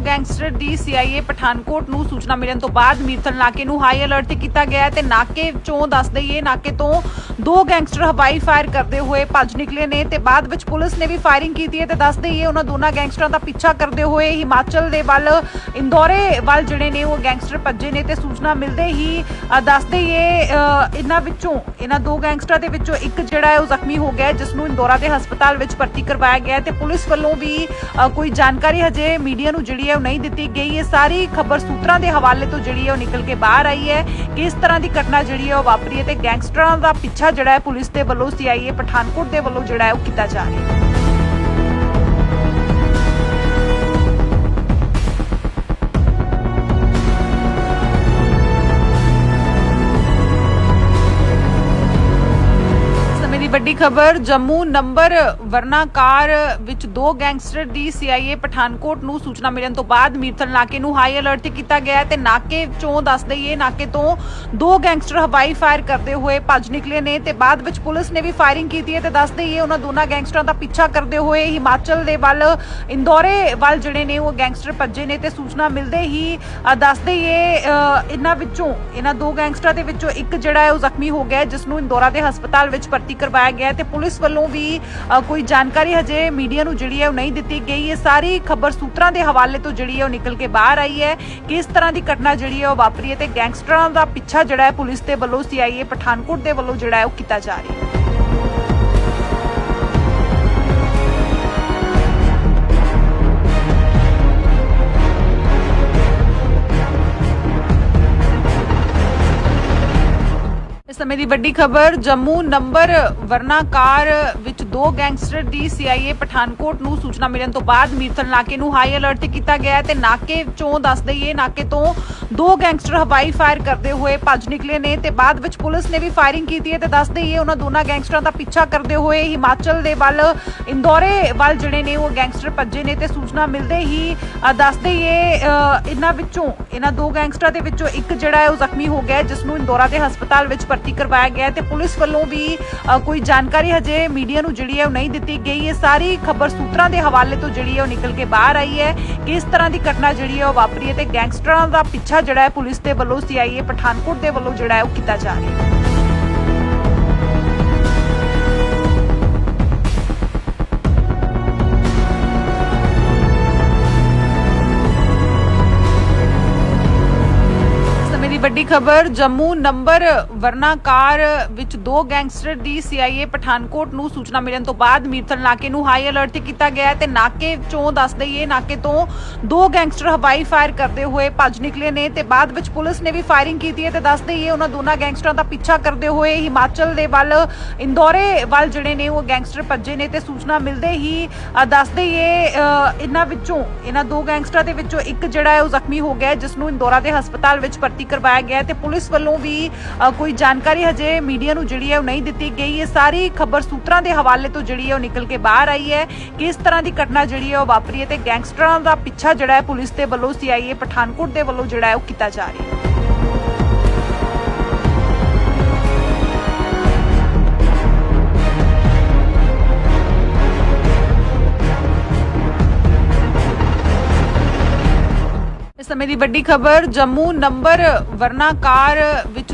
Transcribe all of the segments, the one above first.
Gangster ਦੀ CIA Pathankot ਨੂੰ ਸੂਚਨਾ ਮਿਲਣ ਤੋਂ ਬਾਅਦ ਮੀਰਥਲ ਨਾਕੇ ਨੂੰ ਹਾਈ ਅਲਰਟ ਤੇ ਕੀਤਾ ਗਿਆ ਹੈ ਤੇ ਨਾਕੇ ਚੋਂ ਦੱਸ ਦਈਏ ਨਾਕੇ ਤੋਂ ਦੋ ਗੈਂਗਸਟਰ ਹਵਾਈ ਫਾਇਰ ਕਰਦੇ ਹੋਏ ਭੱਜ ਨਿਕਲੇ ਨੇ ਤੇ ਬਾਅਦ ਵਿੱਚ ਪੁਲਿਸ ਨੇ ਵੀ ਫਾਇਰਿੰਗ ਕੀਤੀ ਹੈ ਤੇ ਦੱਸ ਦਈਏ ਉਹਨਾਂ ਦੋਨਾਂ ਗੈਂਗਸਟਰਾਂ ਦਾ ਪਿੱਛਾ ਕਰਦੇ ਹੋਏ ਹਿਮਾਚਲ ਦੇ ਵੱਲ ਇੰਦੌਰੇ ਵੱਲ ਜਿਹੜੇ ਨੇ ਉਹ ਗੈਂਗਸਟਰ ਭੱਜੇ ਨੇ ਤੇ ਸੂਚਨਾ ਮਿਲਦੇ ਹੀ ਦੱਸ ਦਈਏ ਅ, ਇਹਨਾਂ ਵਿੱਚੋਂ ਇਹਨਾਂ ਦੋ ਗੈਂਗਸਟਰਾਂ ਦੇ ਵਿੱਚੋਂ ਇੱਕ ਜਿਹੜਾ ਹੈ ਉਹ ਜ਼ਖਮੀ ਹੋ ਗਿਆ ਹੈ, ਜਿਸ ਨੂੰ ਇੰਦੌਰਾ ਦੇ ਹਸਪਤਾਲ ਵਿੱਚ ਭਰਤੀ ਕਰਵਾਇਆ ਗਿਆ ਤੇ ਪੁਲਿਸ ਵੱਲੋਂ ਵੀ ਅ, ਕੋਈ ਜਾਣਕਾਰੀ ਹਜੇ ਮੀਡੀਆ ਨੂੰ ਜਿਹੜੀ ਹੈ ਉਹ ਨਹੀਂ ਦਿੱਤੀ ਗਈ। ਹੈ ਸਾਰੀ ਖਬਰ ਸੂਤਰਾਂ ਦੇ ਹਵਾਲੇ ਤੋਂ ਜਿਹੜੀ ਹੈ ਉਹ ਨਿਕਲ ਕੇ ਬਾਹਰ ਆਈ ਹੈ। ਕਿ ਇਸ ਤਰ੍ਹਾਂ ਦੀ ਘਟਨਾ ਜਿਹੜੀ ਹੈ ਉਹ ਵਾਪਰੀ ਹੈ ਤੇ ਗੈਂਗਸਟਰਾਂ ਦਾ ਪਿੱਛਾ ਜਿਹੜਾ ਹੈ ਪੁਲਿਸ ਦੇ ਵੱਲੋਂ ਸੀਆਈਏ ਪਠਾਨਕੋਟ ਦੇ ਵੱਲੋਂ ਜਿਹੜਾ ਹੈ ਉਹ ਕੀਤਾ ਜਾ ਰਿਹਾ ਹੈ। ਵੱਡੀ ਖਬਰ ਜੰਮੂ ਨੰਬਰ ਵਰਨਾ ਕਾਰ ਵਿੱਚ ਦੋ ਗੈਂਗਸਟਰ ਦੀ ਸੀਆਈਏ ਪਠਾਨਕੋਟ ਨੂੰ ਸੂਚਨਾ ਮਿਲਣ ਤੋਂ ਬਾਅਦ ਮੀਰਥਲ ਨਾਕੇ ਨੂੰ ਹਾਈ ਅਲਰਟ ਤੇ ਕੀਤਾ ਗਿਆ ਤੇ ਨਾਕੇ ਚੋਂ ਦੱਸ ਦਈਏ ਨਾਕੇ ਤੋਂ ਦੋ ਗੈਂਗਸਟਰ ਹਵਾਈ ਫਾਇਰ ਕਰਦੇ ਹੋਏ ਭੱਜ ਨਿਕਲੇ ਨੇ ਤੇ ਬਾਅਦ ਵਿੱਚ ਪੁਲਿਸ ਨੇ ਵੀ ਫਾਇਰਿੰਗ ਕੀਤੀ ਹੈ ਤੇ ਦੱਸ ਦਈਏ ਉਹਨਾਂ ਦੋਨਾਂ ਗੈਂਗਸਟਰਾਂ ਦਾ ਪਿੱਛਾ ਕਰਦੇ ਹੋਏ ਹਿਮਾਚਲ ਦੇ ਵੱਲ ਇੰਦੌਰੇ ਵੱਲ ਜਿਹੜੇ ਨੇ ਉਹ ਗੈਂਗਸਟਰ ਭੱਜੇ ਨੇ ਤੇ ਸੂਚਨਾ ਮਿਲਦੇ ਹੀ ਦੱਸ ਦਈਏ ਅ, ਇਹਨਾਂ ਵਿੱਚੋਂ ਇਹਨਾਂ ਦੋ ਗੈਂਗਸਟਰਾਂ ਦੇ ਵਿੱਚੋਂ ਇੱਕ ਜਿਹੜਾ ਹੈ ਉਹ ਜ਼ਖਮੀ ਹੋ ਗਿਆ ਹੈ, ਜਿਸ ਨੂੰ ਇੰਦੌਰਾ ਦੇ ਹਸਪਤਾਲ ਵਿੱਚ ਭਰਤੀ ਕਰਵਾਇਆ ਗਿਆ ਤੇ ਪੁਲਿਸ ਵੱਲੋਂ ਵੀ ਕੋਈ ਜਾਣਕਾਰੀ ਹਜੇ ਮੀਡੀਆ ਨੂੰ ਜਿਹੜੀ ਹੈ ਉਹ ਨਹੀਂ ਦਿੱਤੀ ਗਈ। ਹੈ ਸਾਰੀ ਖਬਰ ਸੂਤਰਾਂ ਦੇ ਹਵਾਲੇ ਤੋਂ ਜਿਹੜੀ ਹੈ ਉਹ ਨਿਕਲ ਕੇ ਬਾਹਰ ਆਈ ਹੈ। ਕਿ ਇਸ ਤਰ੍ਹਾਂ ਦੀ ਘਟਨਾ ਜਿਹੜੀ ਹੈ ਉਹ ਵਾਪਰੀ ਹੈ ਤੇ ਗੈਂਗਸਟਰਾਂ ਦਾ ਪਿੱਛਾ ਜਿਹੜਾ ਹੈ ਪੁਲਿਸ ਦੇ ਵੱਲੋਂ ਸੀਆਈਏ ਪਠਾਨਕੋਟ ਦੇ ਵੱਲੋਂ ਜਿਹੜਾ ਹੈ ਉਹ ਕੀਤਾ ਜਾ ਰਿਹਾ ਹੈ। ਸਮੇਂ ਦੀ ਵੱਡੀ ਖਬਰ, ਜੰਮੂ ਨੰਬਰ ਵਰਨਾ ਕਾਰ ਵਿੱਚ ਦੋ ਗੈਂਗਸਟਰ ਦੀ ਸੀਆਈਏ ਪਠਾਨਕੋਟ ਨੂੰ ਸੂਚਨਾ ਮਿਲਣ ਤੋਂ ਬਾਅਦ ਮੀਰਥਲ ਨਾਕੇ ਨੂੰ ਹਾਈ ਅਲਰਟ ਤੇ ਕੀਤਾ ਗਿਆ ਹੈ ਤੇ ਨਾਕੇ ਚੋਂ ਦੱਸ ਦਈਏ, ਨਾਕੇ ਤੋਂ ਦੋ ਗੈਂਗਸਟਰ ਹਵਾਈ ਫਾਇਰ ਕਰਦੇ ਹੋਏ ਭੱਜ ਨਿਕਲੇ ਨੇ ਤੇ ਬਾਅਦ ਵਿੱਚ ਪੁਲਿਸ ਨੇ ਵੀ ਫਾਇਰਿੰਗ ਕੀਤੀ ਹੈ ਤੇ ਦੱਸ ਦਈਏ, ਉਹਨਾਂ ਦੋਨਾਂ ਗੈਂਗਸਟਰਾਂ ਦਾ ਪਿੱਛਾ ਕਰਦੇ ਹੋਏ ਹਿਮਾਚਲ ਦੇ ਵੱਲ, ਇੰਦੌਰੇ ਵੱਲ ਜਿਹੜੇ ਨੇ ਉਹ ਗੈਂਗਸਟਰ ਭੱਜੇ ਨੇ ਤੇ ਸੂਚਨਾ ਮਿਲਦੇ ਹੀ ਦੱਸ ਦਈਏ ਇਹਨਾਂ ਵਿੱਚੋਂ, ਇਹਨਾਂ ਦੋ ਗੈਂਗਸਟਰਾਂ ਦੇ ਵਿੱਚੋਂ ਇੱਕ ਜਿਹੜਾ ਹੈ ਉਹ ਜ਼ਖਮੀ ਹੋ ਗਿਆ ਜਿਸ ਨੂੰ ਇੰਦੌਰਾ ਦੇ ਹਸਪਤਾਲ ਵਿੱਚ ਭਰਤੀ ਕਰਵਾਇਆ ਗਿਆ ਤੇ ਪੁਲਿਸ ਵੱਲੋਂ ਵੀ ਕੋਈ ਜਾਣਕਾਰੀ ਹਜੇ ਮੀਡੀਆ ਨੂੰ ਜਿਹੜੀ ਹੈ ਉਹ ਨਹੀਂ ਦਿੱਤੀ ਗਈ। ਹੈ ਸਾਰੀ ਖਬਰ ਸੂਤਰਾਂ ਦੇ ਹਵਾਲੇ ਤੋਂ ਜਿਹੜੀ ਹੈ ਉਹ ਨਿਕਲ ਕੇ ਬਾਹਰ ਆਈ ਹੈ। ਕਿ ਇਸ ਤਰ੍ਹਾਂ ਦੀ ਘਟਨਾ ਜਿਹੜੀ ਹੈ ਉਹ ਵਾਪਰੀ ਹੈ ਤੇ ਗੈਂਗਸਟਰਾਂ ਦਾ ਪਿੱਛਾ ਜਿਹੜਾ ਹੈ ਪੁਲਿਸ ਦੇ ਵੱਲੋਂ ਸੀਆਈਏ ਪਠਾਨਕੋਟ ਦੇ ਵੱਲੋਂ ਜਿਹੜਾ ਹੈ ਉਹ ਕੀਤਾ ਜਾ ਰਿਹਾ ਹੈ। ਵੱਡੀ ਖਬਰ ਜੰਮੂ ਨੰਬਰ ਵਰਨਾ ਕਾਰ ਵਿੱਚ ਦੋ ਗੈਂਗਸਟਰ ਦੀ ਸੀਆਈਏ ਪਠਾਨਕੋਟ ਨੂੰ ਸੂਚਨਾ ਮਿਲਣ ਤੋਂ ਬਾਅਦ ਮੀਰਥਲ ਨਾਕੇ ਨੂੰ ਹਾਈ ਅਲਰਟ ਤੇ ਕੀਤਾ ਗਿਆ ਤੇ ਨਾਕੇ ਚੋਂ ਦੱਸ ਦਈਏ ਨਾਕੇ ਤੋਂ ਦੋ ਗੈਂਗਸਟਰ ਹਵਾਈ ਫਾਇਰ ਕਰਦੇ ਹੋਏ ਭੱਜ ਨਿਕਲੇ ਨੇ ਤੇ ਬਾਅਦ ਵਿੱਚ ਪੁਲਿਸ ਨੇ ਵੀ ਫਾਇਰਿੰਗ ਕੀਤੀ ਹੈ ਤੇ ਦੱਸ ਦਈਏ ਉਹਨਾਂ ਦੋਨਾਂ ਗੈਂਗਸਟਰਾਂ ਦਾ ਪਿੱਛਾ ਕਰਦੇ ਹੋਏ ਹਿਮਾਚਲ ਦੇ ਵੱਲ ਇੰਦੌਰੇ ਵੱਲ ਜਿਹੜੇ ਨੇ ਉਹ ਗੈਂਗਸਟਰ ਭੱਜੇ ਨੇ ਤੇ ਸੂਚਨਾ ਮਿਲਦੇ ਹੀ ਦੱਸ ਦਈਏ ਅ, ਇਹਨਾਂ ਵਿੱਚੋਂ ਇਹਨਾਂ ਦੋ ਗੈਂਗਸਟਰਾਂ ਦੇ ਵਿੱਚੋਂ ਇੱਕ ਜਿਹੜਾ ਹੈ ਉਹ ਜ਼ਖਮੀ ਹੋ ਗਿਆ ਜਿਸ ਨੂੰ ਇੰਦੌਰਾ ਦੇ ਹਸਪਤਾਲ ਵਿੱਚ ਭਰਤੀ ਕਰਵਾਇਆ ਗਿਆ ਤੇ ਪੁਲਿਸ ਵੱਲੋਂ ਵੀ ਕੋਈ ਜਾਣਕਾਰੀ ਹਜੇ ਮੀਡੀਆ ਨੂੰ ਜਿਹੜੀ ਹੈ ਉਹ ਨਹੀਂ ਦਿੱਤੀ ਗਈ। ਹੈ ਸਾਰੀ ਖਬਰ ਸੂਤਰਾਂ ਦੇ ਹਵਾਲੇ ਤੋਂ ਜਿਹੜੀ ਹੈ ਉਹ ਨਿਕਲ ਕੇ ਬਾਹਰ ਆਈ ਹੈ। ਕਿ ਇਸ ਤਰ੍ਹਾਂ ਦੀ ਘਟਨਾ ਜਿਹੜੀ ਹੈ ਉਹ ਵਾਪਰੀ ਹੈ ਤੇ ਗੈਂਗਸਟਰਾਂ ਦਾ ਪਿੱਛਾ ਜਿਹੜਾ ਹੈ ਪੁਲਿਸ ਦੇ ਵੱਲੋਂ ਸੀਆਈਏ ਪਠਾਨਕੋਟ ਦੇ ਵੱਲੋਂ ਜਿਹੜਾ ਹੈ ਉਹ ਕੀਤਾ ਜਾ ਰਿਹਾ ਹੈ। ਸਮੇਂ ਦੀ ਵੱਡੀ ਖਬਰ ਜੰਮੂ ਨੰਬਰ ਵਰਨਾ ਕਾਰ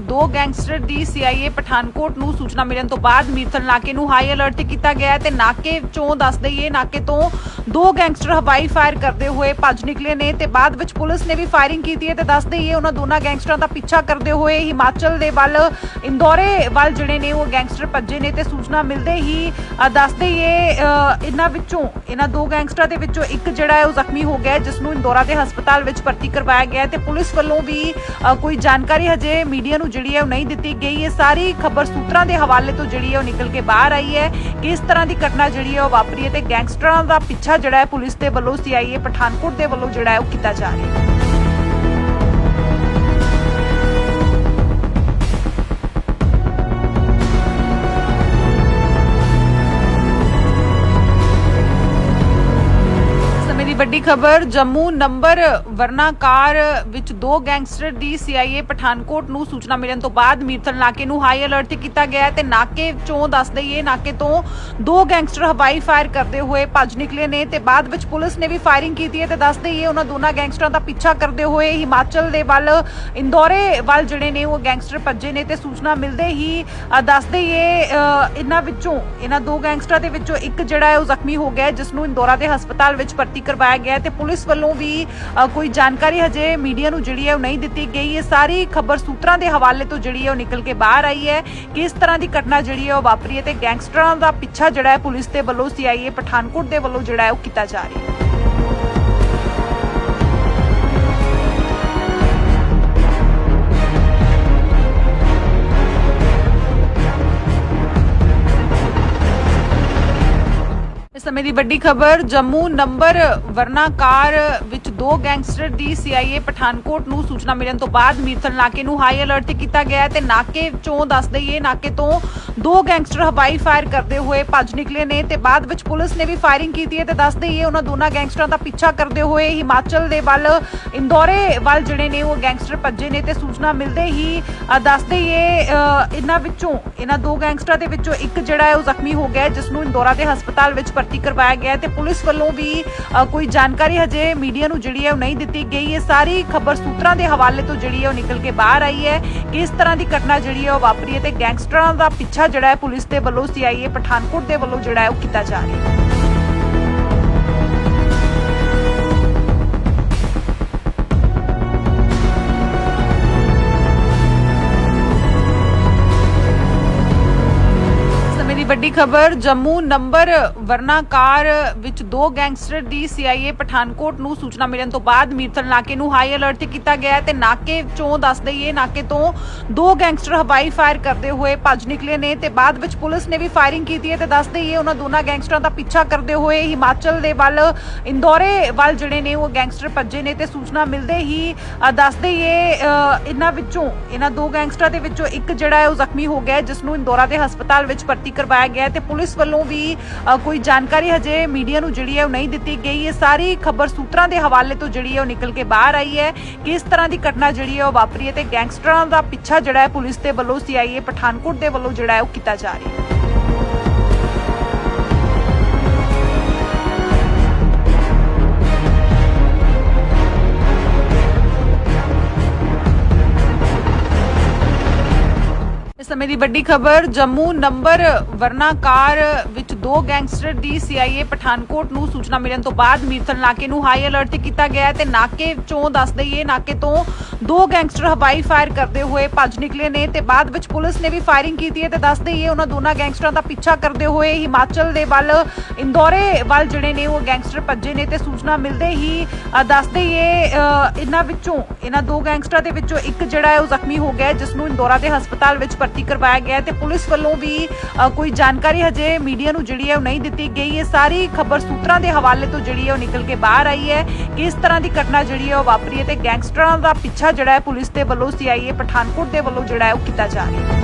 ਦੋ ਗੈਂਗਸਟਰ ਦੀ ਸੀਆਈਏ ਪਠਾਨਕੋਟ ਨੂੰ ਸੂਚਨਾ ਮਿਲਣ ਤੋਂ ਬਾਅਦ ਮੀਰਥਲ ਨਾਕੇ ਨੂੰ ਹਾਈ ਅਲਰਟ ਤੇ ਕੀਤਾ ਗਿਆ ਹੈ ਤੇ ਨਾਕੇ ਚੋਂ ਦੱਸ ਦਈਏ, ਨਾਕੇ ਤੋਂ ਦੋ ਗੈਂਗਸਟਰ ਹਵਾਈ ਫਾਇਰ ਕਰਦੇ ਹੋਏ ਭੱਜ ਨਿਕਲੇ ਨੇ ਤੇ ਬਾਅਦ ਵਿੱਚ ਪੁਲਿਸ ਨੇ ਵੀ ਫਾਇਰਿੰਗ ਕੀਤੀ ਹੈ ਤੇ ਦੱਸ ਦਈਏ, ਉਹਨਾਂ ਦੋਨਾਂ ਗੈਂਗਸਟਰਾਂ ਦਾ ਪਿੱਛਾ ਕਰਦੇ ਹੋਏ ਹਿਮਾਚਲ ਦੇ ਵੱਲ, ਇੰਦੌਰੇ ਵੱਲ ਜਿਹੜੇ ਨੇ ਉਹ ਗੈਂਗਸਟਰ ਭੱਜੇ ਨੇ ਤੇ ਸੂਚਨਾ ਮਿਲਦੇ ਹੀ ਦੱਸ ਦਈਏ ਇਹਨਾਂ ਵਿੱਚੋਂ, ਇਹਨਾਂ ਦੋ ਗੈਂਗਸਟਰਾਂ ਦੇ ਵਿੱਚੋਂ ਇੱਕ ਜਿਹੜਾ ਹੈ ਉਹ ਜ਼ਖਮੀ ਹੋ ਗਿਆ ਜਿਸ ਨੂੰ ਇੰਦੌਰਾ ਦੇ ਹਸਪਤਾਲ ਵਿੱਚ ਭਰਤੀ ਕਰਵਾਇਆ ਗਿਆ ਹੈ ਤੇ ਪੁਲਿਸ ਵੱਲੋਂ ਵੀ ਕੋਈ ਜਾਣਕਾਰੀ ਹਜੇ ਮੀਡੀਆ ਨੂੰ ਜਿਹੜੀ ਹੈ ਉਹ ਨਹੀਂ ਦਿੱਤੀ ਗਈ। ਇਹ ਸਾਰੀ ਖਬਰ ਸੂਤਰਾਂ ਦੇ ਹਵਾਲੇ ਤੋਂ ਜਿਹੜੀ ਹੈ ਉਹ ਨਿਕਲ ਕੇ ਬਾਹਰ ਆਈ ਹੈ। ਕਿ ਇਸ ਤਰ੍ਹਾਂ ਦੀ ਘਟਨਾ ਜਿਹੜੀ ਹੈ ਉਹ ਵਾਪਰੀ ਹੈ ਤੇ ਗੈਂਗਸਟਰਾਂ ਦਾ ਪਿੱਛਾ ਜਿਹੜਾ ਹੈ ਪੁਲਿਸ ਦੇ ਵੱਲੋਂ ਸੀਆਈਏ ਪਠਾਨਕੋਟ ਦੇ ਵੱਲੋਂ ਜਿਹੜਾ ਹੈ ਉਹ ਕੀਤਾ ਜਾ ਰਿਹਾ ਹੈ। ਵੱਡੀ ਖਬਰ ਜੰਮੂ ਨੰਬਰ ਵਰਨਾ ਕਾਰ ਵਿੱਚ ਦੋ ਗੈਂਗਸਟਰ ਦੀ ਸੀਆਈਏ ਪਠਾਨਕੋਟ ਨੂੰ ਸੂਚਨਾ ਮਿਲਣ ਤੋਂ ਬਾਅਦ ਮੀਰਥਲ ਨਾਕੇ ਨੂੰ ਹਾਈ ਅਲਰਟ ਤੇ ਕੀਤਾ ਗਿਆ ਤੇ ਨਾਕੇ ਚੋਂ ਦੱਸ ਦਈਏ ਨਾਕੇ ਤੋਂ ਦੋ ਗੈਂਗਸਟਰ ਹਵਾਈ ਫਾਇਰ ਕਰਦੇ ਹੋਏ ਭੱਜ ਨਿਕਲੇ ਨੇ ਤੇ ਬਾਅਦ ਵਿੱਚ ਪੁਲਿਸ ਨੇ ਵੀ ਫਾਇਰਿੰਗ ਕੀਤੀ ਹੈ ਤੇ ਦੱਸ ਦਈਏ ਉਹਨਾਂ ਦੋਨਾਂ ਗੈਂਗਸਟਰਾਂ ਦਾ ਪਿੱਛਾ ਕਰਦੇ ਹੋਏ ਹਿਮਾਚਲ ਦੇ ਵੱਲ ਇੰਦੌਰੇ ਵੱਲ ਜਿਹੜੇ ਨੇ ਉਹ ਗੈਂਗਸਟਰ ਭੱਜੇ ਨੇ ਤੇ ਸੂਚਨਾ ਮਿਲਦੇ ਹੀ ਦੱਸ ਦਈਏ ਅ, ਇਹਨਾਂ ਵਿੱਚੋਂ ਇਹਨਾਂ ਦੋ ਗੈਂਗਸਟਰਾਂ ਦੇ ਵਿੱਚੋਂ ਇੱਕ ਜਿਹੜਾ ਹੈ ਉਹ ਜ਼ਖਮੀ ਹੋ ਗਿਆ ਹੈ, ਜਿਸ ਨੂੰ ਇੰਦੌਰਾ ਦੇ ਹਸਪਤਾਲ ਵਿੱਚ ਭਰਤੀ ਕਰਵਾਇਆ ਗਿਆ ਤੇ ਪੁਲਿਸ ਵੱਲੋਂ ਵੀ ਕੋਈ ਜਾਣਕਾਰੀ ਹਜੇ ਮੀਡੀਆ ਨੂੰ ਜਿਹੜੀ ਹੈ ਉਹ ਨਹੀਂ ਦਿੱਤੀ ਗਈ। ਹੈ ਸਾਰੀ ਖਬਰ ਸੂਤਰਾਂ ਦੇ ਹਵਾਲੇ ਤੋਂ ਜਿਹੜੀ ਹੈ ਉਹ ਨਿਕਲ ਕੇ ਬਾਹਰ ਆਈ ਹੈ। ਕਿ ਇਸ ਤਰ੍ਹਾਂ ਦੀ ਘਟਨਾ ਜਿਹੜੀ ਹੈ ਉਹ ਵਾਪਰੀ ਹੈ ਤੇ ਗੈਂਗਸਟਰਾਂ ਦਾ ਪਿੱਛਾ ਜਿਹੜਾ ਹੈ ਪੁਲਿਸ ਦੇ ਵੱਲੋਂ ਸੀਆਈਏ ਪਠਾਨਕੋਟ ਦੇ ਵੱਲੋਂ ਜਿਹੜਾ ਹੈ ਉਹ ਕੀਤਾ ਜਾ ਰਿਹਾ ਹੈ। ਸਮੇਂ ਦੀ ਵੱਡੀ ਖਬਰ ਜੰਮੂ ਨੰਬਰ ਵਰਨਾ ਕਾਰ ਵਿੱਚ ਦੋ ਗੈਂਗਸਟਰ ਦੀ ਸੀਆਈਏ ਪਠਾਨਕੋਟ ਨੂੰ ਸੂਚਨਾ ਮਿਲਣ ਤੋਂ ਬਾਅਦ ਮੀਰਥਲ ਨਾਕੇ ਨੂੰ ਹਾਈ ਅਲਰਟ ਤੇ ਕੀਤਾ ਗਿਆ ਤੇ ਨਾਕੇ ਚੋਂ ਦੱਸ ਦਈਏ ਨਾਕੇ ਤੋਂ ਦੋ ਗੈਂਗਸਟਰ ਹਵਾਈ ਫਾਇਰ ਕਰਦੇ ਹੋਏ ਭੱਜ ਨਿਕਲੇ ਨੇ ਤੇ ਬਾਅਦ ਵਿੱਚ ਪੁਲਿਸ ਨੇ ਵੀ ਫਾਇਰਿੰਗ ਕੀਤੀ ਹੈ ਤੇ ਦੱਸ ਦਈਏ ਉਹਨਾਂ ਦੋਨਾਂ ਗੈਂਗਸਟਰਾਂ ਦਾ ਪਿੱਛਾ ਕਰਦੇ ਹੋਏ ਹਿਮਾਚਲ ਦੇ ਵੱਲ ਇੰਦੌਰੇ ਵੱਲ ਜਿਹੜੇ ਨੇ ਉਹ ਗੈਂਗਸਟਰ ਭੱਜੇ ਨੇ ਤੇ ਸੂਚਨਾ ਮਿਲਦੇ ਹੀ ਦੱਸ ਦਈਏ ਅ, ਇਹਨਾਂ ਵਿੱਚੋਂ ਇਹਨਾਂ ਦੋ ਗੈਂਗਸਟਰਾਂ ਦੇ ਵਿੱਚੋਂ ਇੱਕ ਜਿਹੜਾ ਹੈ ਉਹ ਜ਼ਖਮੀ ਹੋ ਗਿਆ ਹੈ, ਜਿਸ ਨੂੰ ਇੰਦੌਰਾ ਦੇ ਹਸਪਤਾਲ ਵਿੱਚ ਭਰਤੀ ਕਰਵਾਇਆ ਗਿਆ ਹੈ ਤੇ ਪੁਲਿਸ ਵੱਲੋਂ ਵੀ ਕੋਈ ਜਾਣਕਾਰੀ ਹਜੇ ਮੀਡੀਆ ਨੂੰ ਜਿਹੜੀ ਹੈ ਉਹ ਨਹੀਂ ਦਿੱਤੀ ਗਈ। ਹੈ ਸਾਰੀ ਖਬਰ ਸੂਤਰਾਂ ਦੇ ਹਵਾਲੇ ਤੋਂ ਜਿਹੜੀ ਹੈ ਉਹ ਨਿਕਲ ਕੇ ਬਾਹਰ ਆਈ ਹੈ ਕਿ ਇਸ ਤਰ੍ਹਾਂ ਦੀ ਘਟਨਾ ਜਿਹੜੀ ਹੈ ਉਹ ਵਾਪਰੀ ਹੈ ਤੇ ਗੈਂਗਸਟਰਾਂ ਦਾ ਪਿੱਛਾ ਜਿਹੜਾ ਹੈ ਪੁਲਿਸ ਦੇ ਵੱਲੋਂ ਸੀਆਈਏ ਪਠਾਨਕੋਟ ਦੇ ਵੱਲੋਂ ਜਿਹੜਾ ਹੈ ਉਹ ਕੀਤਾ ਜਾ ਰਿਹਾ ਹੈ। ਵੱਡੀ ਖਬਰ ਜੰਮੂ ਨੰਬਰ ਵਰਨਾ ਕਾਰ ਵਿੱਚ ਦੋ ਗੈਂਗਸਟਰ ਦੀ ਸੀਆਈਏ ਪਠਾਨਕੋਟ ਨੂੰ ਸੂਚਨਾ ਮਿਲਣ ਤੋਂ ਬਾਅਦ ਮੀਰਥਲ ਨਾਕੇ ਨੂੰ ਹਾਈ ਅਲਰਟ ਤੇ ਕੀਤਾ ਗਿਆ ਤੇ ਨਾਕੇ ਚੋਂ ਦੱਸ ਦਈਏ ਨਾਕੇ ਤੋਂ ਦੋ ਗੈਂਗਸਟਰ ਹਵਾਈ ਫਾਇਰ ਕਰਦੇ ਹੋਏ ਭੱਜ ਨਿਕਲੇ ਨੇ ਤੇ ਬਾਅਦ ਵਿੱਚ ਪੁਲਿਸ ਨੇ ਵੀ ਫਾਇਰਿੰਗ ਕੀਤੀ ਹੈ ਤੇ ਦੱਸ ਦਈਏ ਉਹਨਾਂ ਦੋਨਾਂ ਗੈਂਗਸਟਰਾਂ ਦਾ ਪਿੱਛਾ ਕਰਦੇ ਹੋਏ ਹਿਮਾਚਲ ਦੇ ਵੱਲ ਇੰਦੌਰੇ ਵੱਲ ਜਿਹੜੇ ਨੇ ਉਹ ਗੈਂਗਸਟਰ ਭੱਜੇ ਨੇ ਤੇ ਸੂਚਨਾ ਮਿਲਦੇ ਹੀ ਦੱਸ ਦਈਏ ਅ, ਇਹਨਾਂ ਵਿੱਚੋਂ ਇਹਨਾਂ ਦੋ ਗੈਂਗਸਟਰਾਂ ਦੇ ਵਿੱਚੋਂ ਇੱਕ ਜਿਹੜਾ ਹੈ ਉਹ ਜ਼ਖਮੀ ਹੋ ਗਿਆ ਹੈ, ਜਿਸ ਨੂੰ ਇੰਦੌਰਾ ਦੇ ਹਸਪਤਾਲ ਵਿੱਚ ਭਰਤੀ ਕਰਵਾਇਆ ਗਿਆ ਤੇ ਪੁਲਿਸ ਵੱਲੋਂ ਵੀ ਕੋਈ ਜਾਣਕਾਰੀ ਹਜੇ ਮੀਡੀਆ ਨੂੰ ਜਿਹੜੀ ਹੈ ਉਹ ਨਹੀਂ ਦਿੱਤੀ ਗਈ। ਹੈ ਸਾਰੀ ਖਬਰ ਸੂਤਰਾਂ ਦੇ ਹਵਾਲੇ ਤੋਂ ਜਿਹੜੀ ਹੈ ਉਹ ਨਿਕਲ ਕੇ ਬਾਹਰ ਆਈ ਹੈ। ਕਿ ਇਸ ਤਰ੍ਹਾਂ ਦੀ ਘਟਨਾ ਜਿਹੜੀ ਹੈ ਉਹ ਵਾਪਰੀ ਹੈ ਤੇ ਗੈਂਗਸਟਰਾਂ ਦਾ ਪਿੱਛਾ ਜਿਹੜਾ ਹੈ ਪੁਲਿਸ ਦੇ ਵੱਲੋਂ ਸੀਆਈਏ ਪਠਾਨਕੋਟ ਦੇ ਵੱਲੋਂ ਜਿਹੜਾ ਹੈ ਉਹ ਕੀਤਾ ਜਾ ਰਿਹਾ ਹੈ। ਸਮੇਂ ਦੀ ਵੱਡੀ ਖਬਰ, ਜੰਮੂ ਨੰਬਰ ਵਰਨਾ ਕਾਰ ਵਿੱਚ ਦੋ ਗੈਂਗਸਟਰ ਦੀ ਸੀਆਈਏ ਪਠਾਨਕੋਟ ਨੂੰ ਸੂਚਨਾ ਮਿਲਣ ਤੋਂ ਬਾਅਦ ਮੀਰਥਲ ਨਾਕੇ ਨੂੰ ਹਾਈ ਅਲਰਟ ਤੇ ਕੀਤਾ ਗਿਆ ਹੈ ਤੇ ਨਾਕੇ ਚੋਂ ਦੱਸ ਦਈਏ, ਨਾਕੇ ਤੋਂ ਦੋ ਗੈਂਗਸਟਰ ਹਵਾਈ ਫਾਇਰ ਕਰਦੇ ਹੋਏ ਭੱਜ ਨਿਕਲੇ ਨੇ ਤੇ ਬਾਅਦ ਵਿੱਚ ਪੁਲਿਸ ਨੇ ਵੀ ਫਾਇਰਿੰਗ ਕੀਤੀ ਹੈ ਤੇ ਦੱਸ ਦਈਏ, ਉਹਨਾਂ ਦੋਨਾਂ ਗੈਂਗਸਟਰਾਂ ਦਾ ਪਿੱਛਾ ਕਰਦੇ ਹੋਏ ਹਿਮਾਚਲ ਦੇ ਵੱਲ, ਇੰਦੌਰੇ ਵੱਲ ਜਿਹੜੇ ਨੇ ਉਹ ਗੈਂਗਸਟਰ ਭੱਜੇ ਨੇ ਤੇ ਸੂਚਨਾ ਮਿਲਦੇ ਹੀ ਦੱਸ ਦਈਏ ਇਹਨਾਂ ਵਿੱਚੋਂ, ਇਹਨਾਂ ਦੋ ਗੈਂਗਸਟਰਾਂ ਦੇ ਵਿੱਚੋਂ ਇੱਕ ਜਿਹੜਾ ਹੈ ਉਹ ਜ਼ਖਮੀ ਹੋ ਗਿਆ ਜਿਸ ਨੂੰ ਇੰਦੌਰਾ ਦੇ ਹਸਪਤਾਲ ਵਿੱਚ ਭਰਤੀ ਕਰਵਾਇਆ ਗਿਆ ਹੈ ਤੇ ਪੁਲਿਸ ਵੱਲੋਂ ਵੀ ਕੋਈ ਜਾਣਕਾਰੀ ਹਜੇ ਮੀਡੀਆ ਨੂੰ ਜਿਹੜੀ ਹੈ ਉਹ ਨਹੀਂ ਦਿੱਤੀ ਗਈ ਹੈ। ਸਾਰੀ ਖਬਰ ਸੂਤਰਾਂ ਦੇ ਹਵਾਲੇ ਤੋਂ ਜਿਹੜੀ ਹੈ ਉਹ ਨਿਕਲ ਕੇ ਬਾਹਰ ਆਈ ਹੈ ਕਿ ਇਸ ਤਰ੍ਹਾਂ ਦੀ ਘਟਨਾ ਜਿਹੜੀ ਹੈ ਉਹ ਵਾਪਰੀ ਹੈ ਤੇ ਗੈਂਗਸਟਰਾਂ ਦਾ ਪਿੱਛਾ ਜਿਹੜਾ ਹੈ ਪੁਲਿਸ ਦੇ ਵੱਲੋਂ ਸੀਆਈਏ ਪਠਾਨਕੋਟ ਦੇ ਵੱਲੋਂ ਜਿਹੜਾ ਹੈ ਉਹ ਕੀਤਾ ਜਾ ਰਿਹਾ ਹੈ।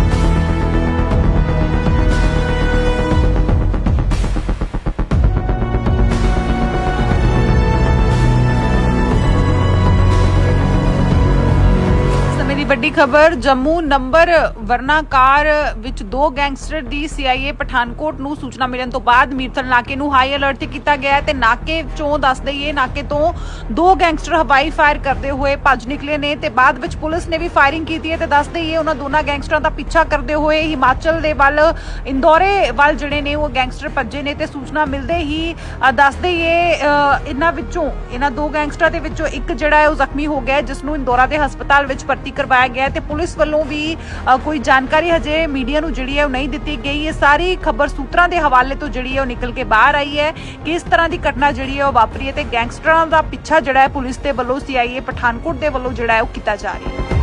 ਖਬਰ ਜੰਮੂ ਨੰਬਰ ਵਰਨਾਕਾਰ ਵਿੱਚ ਦੋ ਗੈਂਗਸਟਰ ਦੀ ਸੀਆਈਏ ਪਠਾਨਕੋਟ ਨੂੰ ਸੂਚਨਾ ਮਿਲਣ ਤੋਂ ਬਾਅਦ ਮੀਰਥਲ ਨਾਕੇ ਨੂੰ ਹਾਈ ਅਲਰਟ ਤੇ ਕੀਤਾ ਗਿਆ ਤੇ ਨਾਕੇ ਚੋਂ ਦੱਸ ਦਈਏ ਨਾਕੇ ਤੋਂ ਦੋ ਗੈਂਗਸਟਰ ਹਵਾਈ ਫਾਇਰ ਕਰਦੇ ਹੋਏ ਭੱਜ ਨਿਕਲੇ ਨੇ ਤੇ ਬਾਅਦ ਵਿੱਚ ਪੁਲਿਸ ਨੇ ਵੀ ਫਾਇਰਿੰਗ ਕੀਤੀ ਹੈ ਤੇ ਦੱਸ ਦਈਏ ਉਹਨਾਂ ਦੋਨਾਂ ਗੈਂਗਸਟਰਾਂ ਦਾ ਪਿੱਛਾ ਕਰਦੇ ਹੋਏ ਹਿਮਾਚਲ ਦੇ ਵੱਲ ਇੰਦੌਰੇ ਵੱਲ ਜਿਹੜੇ ਨੇ ਉਹ ਗੈਂਗਸਟਰ ਭੱਜੇ ਨੇ ਤੇ ਸੂਚਨਾ ਮਿਲਦੇ ਹੀ ਦੱਸ ਦਈਏ ਅ, ਇਹਨਾਂ ਵਿੱਚੋਂ ਇਹਨਾਂ ਦੋ ਗੈਂਗਸਟਰਾਂ ਦੇ ਵਿੱਚੋਂ ਇੱਕ ਜਿਹੜਾ ਹੈ ਉਹ ਜ਼ਖਮੀ ਹੋ ਗਿਆ ਜਿਸ ਨੂੰ ਇੰਦੌਰਾ ਦੇ ਹਸਪਤਾਲ ਵਿੱਚ ਭਰਤੀ ਕਰਵਾਇਆ ਗਿਆ ਹੈ ਤੇ ਪੁਲਿਸ ਵੱਲੋਂ ਵੀ ਕੋਈ ਜਾਣਕਾਰੀ ਹਜੇ ਮੀਡੀਆ ਨੂੰ ਜਿਹੜੀ ਹੈ ਉਹ ਨਹੀਂ ਦਿੱਤੀ ਗਈ। ਹੈ ਸਾਰੀ ਖਬਰ ਸੂਤਰਾਂ ਦੇ ਹਵਾਲੇ ਤੋਂ ਜਿਹੜੀ ਹੈ ਉਹ ਨਿਕਲ ਕੇ ਬਾਹਰ ਆਈ ਹੈ ਕਿ ਇਸ ਤਰ੍ਹਾਂ ਦੀ ਘਟਨਾ ਜਿਹੜੀ ਹੈ ਉਹ ਵਾਪਰੀ ਹੈ ਤੇ ਗੈਂਗਸਟਰਾਂ ਦਾ ਪਿੱਛਾ ਜਿਹੜਾ ਹੈ ਪੁਲਿਸ ਦੇ ਵੱਲੋਂ ਸੀਆਈਏ ਪਠਾਨਕੋਟ ਦੇ ਵੱਲੋਂ ਜਿਹੜਾ ਹੈ ਉਹ ਕੀਤਾ ਜਾ ਰਿਹਾ ਹੈ।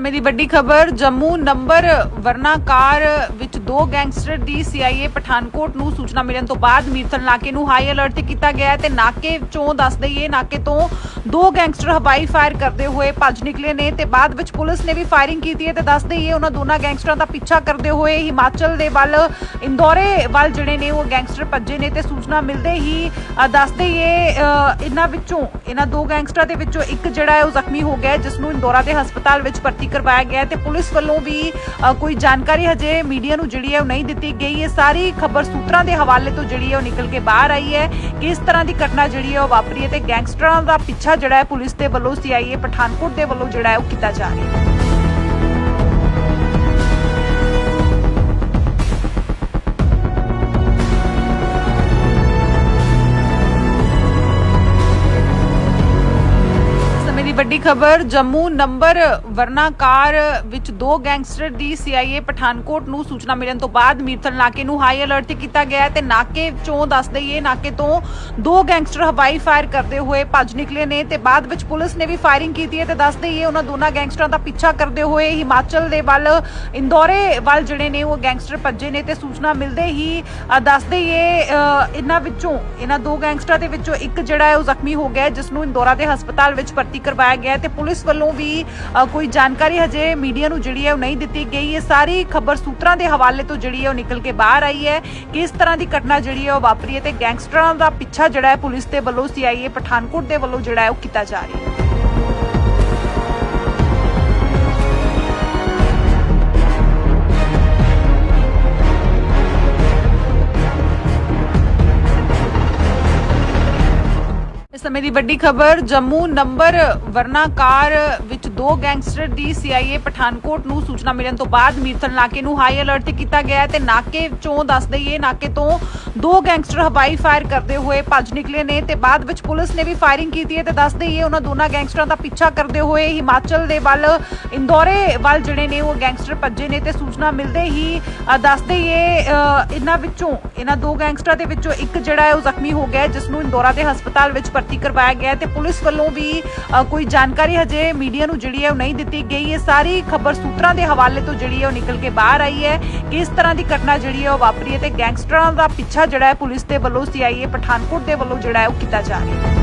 ਸਮੇਂ ਦੀ ਵੱਡੀ ਖਬਰ, ਜੰਮੂ ਨੰਬਰ ਵਰਨਾ ਕਾਰ ਵਿੱਚ ਦੋ ਗੈਂਗਸਟਰ ਦੀ CIA ਪਠਾਨਕੋਟ ਨੂੰ ਸੂਚਨਾ ਮਿਲਣ ਤੋਂ ਬਾਅਦ ਮੀਰਥਲ ਨਾਕੇ ਨੂੰ ਹਾਈ ਅਲਰਟ ਤੇ ਕੀਤਾ ਗਿਆ ਤੇ ਨਾਕੇ ਚੋਂ ਦੱਸ ਦਈਏ, ਨਾਕੇ ਤੋਂ ਦੋ ਗੈਂਗਸਟਰ ਹਵਾਈ ਫਾਇਰ ਕਰਦੇ ਹੋਏ ਭੱਜ ਨਿਕਲੇ ਨੇ ਤੇ ਬਾਅਦ ਵਿੱਚ ਪੁਲਿਸ ਨੇ ਵੀ ਫਾਇਰਿੰਗ ਕੀਤੀ ਹੈ ਤੇ ਦੱਸ ਦਈਏ, ਉਹਨਾਂ ਦੋਨਾਂ ਗੈਂਗਸਟਰਾਂ ਦਾ ਪਿੱਛਾ ਕਰਦੇ ਹੋਏ ਹਿਮਾਚਲ ਦੇ ਵੱਲ, ਇੰਦੌਰੇ ਵੱਲ ਜਿਹੜੇ ਨੇ ਉਹ ਗੈਂਗਸਟਰ ਭੱਜੇ ਨੇ ਤੇ ਸੂਚਨਾ ਮਿਲਦੇ ਹੀ ਦੱਸ ਦਈਏ ਇਹਨਾਂ ਵਿੱਚੋਂ, ਇਹਨਾਂ ਦੋ ਗੈਂਗਸਟਰਾਂ ਦੇ ਵਿੱਚੋਂ ਇੱਕ ਜਿਹੜਾ ਹੈ ਉਹ ਜ਼ਖਮੀ ਹੋ ਗਿਆ ਜਿਸ ਨੂੰ ਇੰਦੌਰਾ ਦੇ ਹਸਪਤਾਲ ਵਿੱਚ ਭਰਤੀ ਕਰਵਾਇਆ ਗਿਆ ਹੈ ਤੇ ਪੁਲਿਸ ਵੱਲੋਂ ਵੀ ਕੋਈ ਜਾਣਕਾਰੀ ਹਜੇ ਮੀਡੀਆ ਨੂੰ ਜਿਹੜੀ ਹੈ ਉਹ ਨਹੀਂ ਦਿੱਤੀ ਗਈ। ਹੈ ਸਾਰੀ ਖਬਰ ਸੂਤਰਾਂ ਦੇ ਹਵਾਲੇ ਤੋਂ ਜਿਹੜੀ ਹੈ ਉਹ ਨਿਕਲ ਕੇ ਬਾਹਰ ਆਈ ਹੈ ਕਿ ਇਸ ਤਰ੍ਹਾਂ ਦੀ ਘਟਨਾ ਜਿਹੜੀ ਹੈ ਉਹ ਵਾਪਰੀ ਹੈ ਤੇ ਗੈਂਗਸਟਰਾਂ ਦਾ ਪਿੱਛਾ ਜਿਹੜਾ ਹੈ ਪੁਲਿਸ ਦੇ ਵੱਲੋਂ CIA ਪਠਾਨਕੋਟ ਦੇ ਵੱਲੋਂ ਜਿਹੜਾ ਹੈ ਉਹ ਕੀਤਾ ਜਾ ਰਿਹਾ ਹੈ। ਵੱਡੀ ਖਬਰ ਜੰਮੂ ਨੰਬਰ ਵਰਨਾਕਾਰ ਵਿੱਚ ਦੋ ਗੈਂਗਸਟਰ ਦੀ CIA ਪਠਾਨਕੋਟ ਨੂੰ ਸੂਚਨਾ ਮਿਲਣ ਤੋਂ ਬਾਅਦ ਮੀਰਥਲ ਨਾਕੇ ਨੂੰ ਹਾਈ ਅਲਰਟ ਤੇ ਕੀਤਾ ਗਿਆ ਤੇ ਨਾਕੇ ਚੋਂ ਦੱਸ ਦਈਏ ਨਾਕੇ ਤੋਂ ਦੋ ਗੈਂਗਸਟਰ ਹਵਾਈ ਫਾਇਰ ਕਰਦੇ ਹੋਏ ਭੱਜ ਨਿਕਲੇ ਨੇ ਤੇ ਬਾਅਦ ਵਿੱਚ ਪੁਲਿਸ ਨੇ ਵੀ ਫਾਇਰਿੰਗ ਕੀਤੀ ਹੈ ਤੇ ਦੱਸ ਦਈਏ ਉਹਨਾਂ ਦੋਨਾਂ ਗੈਂਗਸਟਰਾਂ ਦਾ ਪਿੱਛਾ ਕਰਦੇ ਹੋਏ ਹਿਮਾਚਲ ਦੇ ਵੱਲ ਇੰਦੌਰੇ ਵੱਲ ਜਿਹੜੇ ਨੇ ਉਹ ਗੈਂਗਸਟਰ ਭੱਜੇ ਨੇ ਤੇ ਸੂਚਨਾ ਮਿਲਦੇ ਹੀ ਦੱਸ ਦਈਏ ਅ, ਇਹਨਾਂ ਵਿੱਚੋਂ ਇਹਨਾਂ ਦੋ ਗੈਂਗਸਟਰਾਂ ਦੇ ਵਿੱਚੋਂ ਇੱਕ ਜਿਹੜਾ ਹੈ ਉਹ ਜ਼ਖਮੀ ਹੋ ਗਿਆ ਜਿਸ ਨੂੰ ਇੰਦੌਰਾ ਦੇ ਹਸਪਤਾਲ ਵਿੱਚ ਭਰਤੀ ਕਰਵਾਇਆ ਗਿਆ ਤੇ ਪੁਲਿਸ ਵੱਲੋਂ ਵੀ ਕੋਈ ਜਾਣਕਾਰੀ ਹਜੇ ਮੀਡੀਆ ਨੂੰ ਜਿਹੜੀ ਹੈ ਉਹ ਨਹੀਂ ਦਿੱਤੀ ਗਈ। ਇਹ ਸਾਰੀ ਖਬਰ ਸੂਤਰਾਂ ਦੇ ਹਵਾਲੇ ਤੋਂ ਜਿਹੜੀ ਹੈ ਉਹ ਨਿਕਲ ਕੇ ਬਾਹਰ ਆਈ ਹੈ ਕਿ ਇਸ ਤਰ੍ਹਾਂ ਦੀ ਘਟਨਾ ਜਿਹੜੀ ਹੈ ਉਹ ਵਾਪਰੀ ਹੈ ਤੇ ਗੈਂਗਸਟਰਾਂ ਦਾ ਪਿੱਛਾ ਜਿਹੜਾ ਹੈ ਪੁਲਿਸ ਦੇ ਵੱਲੋਂ CIA ਪਠਾਨਕੋਟ ਦੇ ਵੱਲੋਂ ਜਿਹੜਾ ਹੈ ਉਹ ਕੀਤਾ ਜਾ ਰਿਹਾ ਹੈ। ਇਸ ਸਮੇਂ ਦੀ ਵੱਡੀ ਖਬਰ, ਜੰਮੂ ਨੰਬਰ ਵਰਨਾ ਕਾਰ ਵਿੱਚ ਦੋ ਗੈਂਗਸਟਰ ਦੀ CIA ਪਠਾਨਕੋਟ ਨੂੰ ਸੂਚਨਾ ਮਿਲਣ ਤੋਂ ਬਾਅਦ ਮੀਰਥਲ ਨਾਕੇ ਨੂੰ ਹਾਈ ਅਲਰਟ ਤੇ ਕੀਤਾ ਗਿਆ ਹੈ ਤੇ ਨਾਕੇ ਚੋਂ ਦੱਸ ਦਈਏ, ਨਾਕੇ ਤੋਂ ਦੋ ਗੈਂਗਸਟਰ ਹਵਾਈ ਫਾਇਰ ਕਰਦੇ ਹੋਏ ਭੱਜ ਨਿਕਲੇ ਨੇ ਤੇ ਬਾਅਦ ਵਿੱਚ ਪੁਲਿਸ ਨੇ ਵੀ ਫਾਇਰਿੰਗ ਕੀਤੀ ਹੈ ਤੇ ਦੱਸ ਦਈਏ, ਉਹਨਾਂ ਦੋਨਾਂ ਗੈਂਗਸਟਰਾਂ ਦਾ ਪਿੱਛਾ ਕਰਦੇ ਹੋਏ ਹਿਮਾਚਲ ਦੇ ਵੱਲ, ਇੰਦੌਰੇ ਵੱਲ ਜਿਹੜੇ ਨੇ ਉਹ ਗੈਂਗਸਟਰ ਭੱਜੇ ਨੇ ਤੇ ਸੂਚਨਾ ਮਿਲਦੇ ਹੀ ਦੱਸ ਦਈਏ ਇਹਨਾਂ ਵਿੱਚੋਂ, ਇਹਨਾਂ ਦੋ ਗੈਂਗਸਟਰਾਂ ਦੇ ਵਿੱਚੋਂ ਇੱਕ ਜਿਹੜਾ ਹੈ ਉਹ ਜ਼ਖਮੀ ਹੋ ਗਿਆ ਜਿਸ ਨੂੰ ਇੰਦੌਰਾ ਦੇ ਹਸਪਤਾਲ ਵਿੱਚ ਭਰਤੀ ਕਰਵਾਇਆ ਗਿਆ ਹੈ ਤੇ ਪੁਲਿਸ ਵੱਲੋਂ ਵੀ ਕੋਈ ਜਾਣਕਾਰੀ ਹਜੇ ਮੀਡੀਆ ਨੂੰ ਜਿਹੜੀ ਹੈ ਉਹ ਨਹੀਂ ਦਿੱਤੀ ਗਈ। ਹੈ ਸਾਰੀ ਖਬਰ ਸੂਤਰਾਂ ਦੇ ਹਵਾਲੇ ਤੋਂ ਜਿਹੜੀ ਹੈ ਉਹ ਨਿਕਲ ਕੇ ਬਾਹਰ ਆਈ ਹੈ ਕਿ ਇਸ ਤਰ੍ਹਾਂ ਦੀ ਘਟਨਾ ਜਿਹੜੀ ਹੈ ਉਹ ਵਾਪਰੀ ਹੈ ਤੇ ਗੈਂਗਸਟਰਾਂ ਦਾ ਪਿੱਛਾ ਜਿਹੜਾ ਹੈ ਪੁਲਿਸ ਦੇ ਵੱਲੋਂ CIA ਪਠਾਨਕੋਟ ਦੇ ਵੱਲੋਂ ਜਿਹੜਾ ਹੈ ਉਹ ਕੀਤਾ ਜਾ ਰਿਹਾ ਹੈ।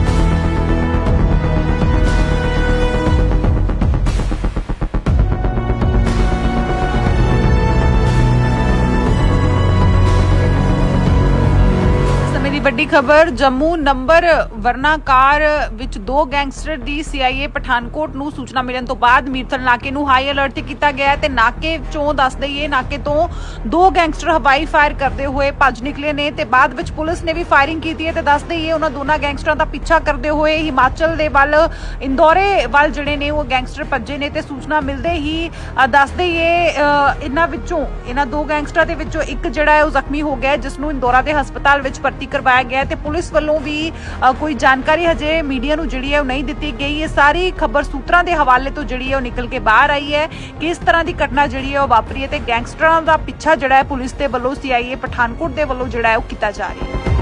ਵੱਡੀ ਖਬਰ ਜੰਮੂ ਨੰਬਰ ਵਰਨਾ ਕਾਰ ਵਿੱਚ ਦੋ ਗੈਂਗਸਟਰ ਦੀ CIA ਪਠਾਨਕੋਟ ਨੂੰ ਸੂਚਨਾ ਮਿਲਣ ਤੋਂ ਬਾਅਦ ਮੀਰਥਲ ਨਾਕੇ ਨੂੰ ਹਾਈ ਅਲਰਟ ਤੇ ਕੀਤਾ ਗਿਆ ਤੇ ਨਾਕੇ ਚੋਂ ਦੱਸ ਦਈਏ ਨਾਕੇ ਤੋਂ ਦੋ ਗੈਂਗਸਟਰ ਹਵਾਈ ਫਾਇਰ ਕਰਦੇ ਹੋਏ ਭੱਜ ਨਿਕਲੇ ਨੇ ਤੇ ਬਾਅਦ ਵਿੱਚ ਪੁਲਿਸ ਨੇ ਵੀ ਫਾਇਰਿੰਗ ਕੀਤੀ ਹੈ ਤੇ ਦੱਸ ਦਈਏ ਉਹਨਾਂ ਦੋਨਾਂ ਗੈਂਗਸਟਰਾਂ ਦਾ ਪਿੱਛਾ ਕਰਦੇ ਹੋਏ ਹਿਮਾਚਲ ਦੇ ਵੱਲ ਇੰਦੌਰੇ ਵੱਲ ਜਿਹੜੇ ਨੇ ਉਹ ਗੈਂਗਸਟਰ ਭੱਜੇ ਨੇ ਤੇ ਸੂਚਨਾ ਮਿਲਦੇ ਹੀ ਦੱਸ ਦਈਏ ਅ, ਇਹਨਾਂ ਵਿੱਚੋਂ ਇਹਨਾਂ ਦੋ ਗੈਂਗਸਟਰਾਂ ਦੇ ਵਿੱਚੋਂ ਇੱਕ ਜਿਹੜਾ ਹੈ ਉਹ ਜ਼ਖਮੀ ਹੋ ਗਿਆ ਜਿਸ ਨੂੰ ਇੰਦੌਰਾ ਦੇ ਹਸਪਤਾਲ ਵਿੱਚ ਭਰਤੀ ਕਰਵਾਇਆ ਗਿਆ ਤੇ ਪੁਲਿਸ ਵੱਲੋਂ ਵੀ ਕੋਈ ਜਾਣਕਾਰੀ ਹਜੇ ਮੀਡੀਆ ਨੂੰ ਜਿਹੜੀ ਹੈ ਉਹ ਨਹੀਂ ਦਿੱਤੀ ਗਈ। ਇਹ ਸਾਰੀ ਖਬਰ ਸੂਤਰਾਂ ਦੇ ਹਵਾਲੇ ਤੋਂ ਜਿਹੜੀ ਹੈ ਉਹ ਨਿਕਲ ਕੇ ਬਾਹਰ ਆਈ ਹੈ। ਕਿ ਇਸ ਤਰ੍ਹਾਂ ਦੀ ਘਟਨਾ ਜਿਹੜੀ ਹੈ ਉਹ ਵਾਪਰੀ ਹੈ ਤੇ ਗੈਂਗਸਟਰਾਂ ਦਾ ਪਿੱਛਾ ਜਿਹੜਾ ਹੈ ਪੁਲਿਸ ਦੇ ਵੱਲੋਂ CIA ਪਠਾਨਕੋਟ ਦੇ ਵੱਲੋਂ ਜਿਹੜਾ ਹੈ ਉਹ ਕੀਤਾ ਜਾ ਰਿਹਾ ਹੈ।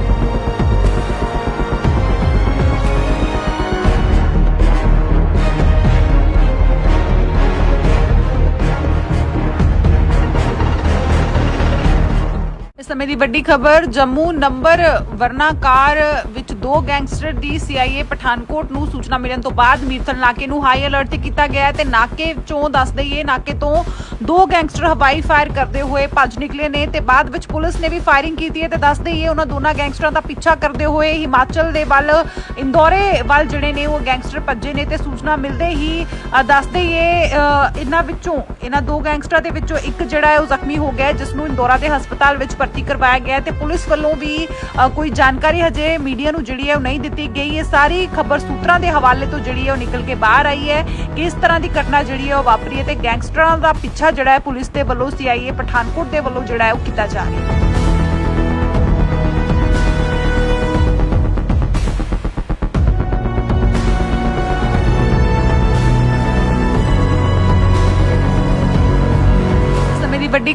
ਇਸ ਸਮੇਂ ਦੀ ਵੱਡੀ ਖਬਰ, ਜੰਮੂ ਨੰਬਰ ਵਰਨਾ ਕਾਰ ਵਿੱਚ ਦੋ ਗੈਂਗਸਟਰ ਦੀ CIA ਪਠਾਨਕੋਟ ਨੂੰ ਸੂਚਨਾ ਮਿਲਣ ਤੋਂ ਬਾਅਦ ਮੀਰਥਲ ਨਾਕੇ ਨੂੰ ਹਾਈ ਅਲਰਟ ਤੇ ਕੀਤਾ ਗਿਆ ਹੈ ਤੇ ਨਾਕੇ ਚੋਂ ਦੱਸ ਦਈਏ, ਨਾਕੇ ਤੋਂ ਦੋ ਗੈਂਗਸਟਰ ਹਵਾਈ ਫਾਇਰ ਕਰਦੇ ਹੋਏ ਭੱਜ ਨਿਕਲੇ ਨੇ ਤੇ ਬਾਅਦ ਵਿੱਚ ਪੁਲਿਸ ਨੇ ਵੀ ਫਾਇਰਿੰਗ ਕੀਤੀ ਹੈ ਤੇ ਦੱਸ ਦਈਏ, ਉਹਨਾਂ ਦੋਨਾਂ ਗੈਂਗਸਟਰਾਂ ਦਾ ਪਿੱਛਾ ਕਰਦੇ ਹੋਏ ਹਿਮਾਚਲ ਦੇ ਵੱਲ, ਇੰਦੌਰੇ ਵੱਲ ਜਿਹੜੇ ਨੇ ਉਹ ਗੈਂਗਸਟਰ ਭੱਜੇ ਨੇ ਤੇ ਸੂਚਨਾ ਮਿਲਦੇ ਹੀ ਦੱਸ ਦਈਏ ਇਹਨਾਂ ਵਿੱਚੋਂ, ਇਹਨਾਂ ਦੋ ਗੈਂਗਸਟਰਾਂ ਦੇ ਵਿੱਚੋਂ ਇੱਕ ਜਿਹੜਾ ਹੈ ਉਹ ਜ਼ਖਮੀ ਹੋ ਗਿਆ ਜਿਸ ਨੂੰ ਇੰਦੌਰਾ ਦੇ ਹਸਪਤਾਲ ਵਿੱਚ ਭਰਤੀ ਕਰਵਾਇਆ ਗਿਆ ਹੈ ਤੇ ਪੁਲਿਸ ਵੱਲੋਂ ਵੀ ਕੋਈ ਜਾਣਕਾਰੀ ਹਜੇ ਮੀਡੀਆ ਨੂੰ ਜਿਹੜੀ ਹੈ ਉਹ ਨਹੀਂ ਦਿੱਤੀ ਗਈ ਹੈ। ਸਾਰੀ ਖਬਰ ਸੂਤਰਾਂ ਦੇ ਹਵਾਲੇ ਤੋਂ ਜਿਹੜੀ ਹੈ ਉਹ ਨਿਕਲ ਕੇ ਬਾਹਰ ਆਈ ਹੈ ਕਿ ਇਸ ਤਰ੍ਹਾਂ ਦੀ ਘਟਨਾ ਜਿਹੜੀ ਹੈ ਉਹ ਵਾਪਰੀ ਹੈ ਤੇ ਗੈਂਗਸਟਰਾਂ ਦਾ ਪਿੱਛਾ ਜਿਹੜਾ ਹੈ ਪੁਲਿਸ ਦੇ ਵੱਲੋਂ CIA ਪਠਾਨਕੋਟ ਦੇ ਵੱਲੋਂ ਜਿਹੜਾ ਹੈ ਉਹ ਕੀਤਾ ਜਾ ਰਿਹਾ ਹੈ।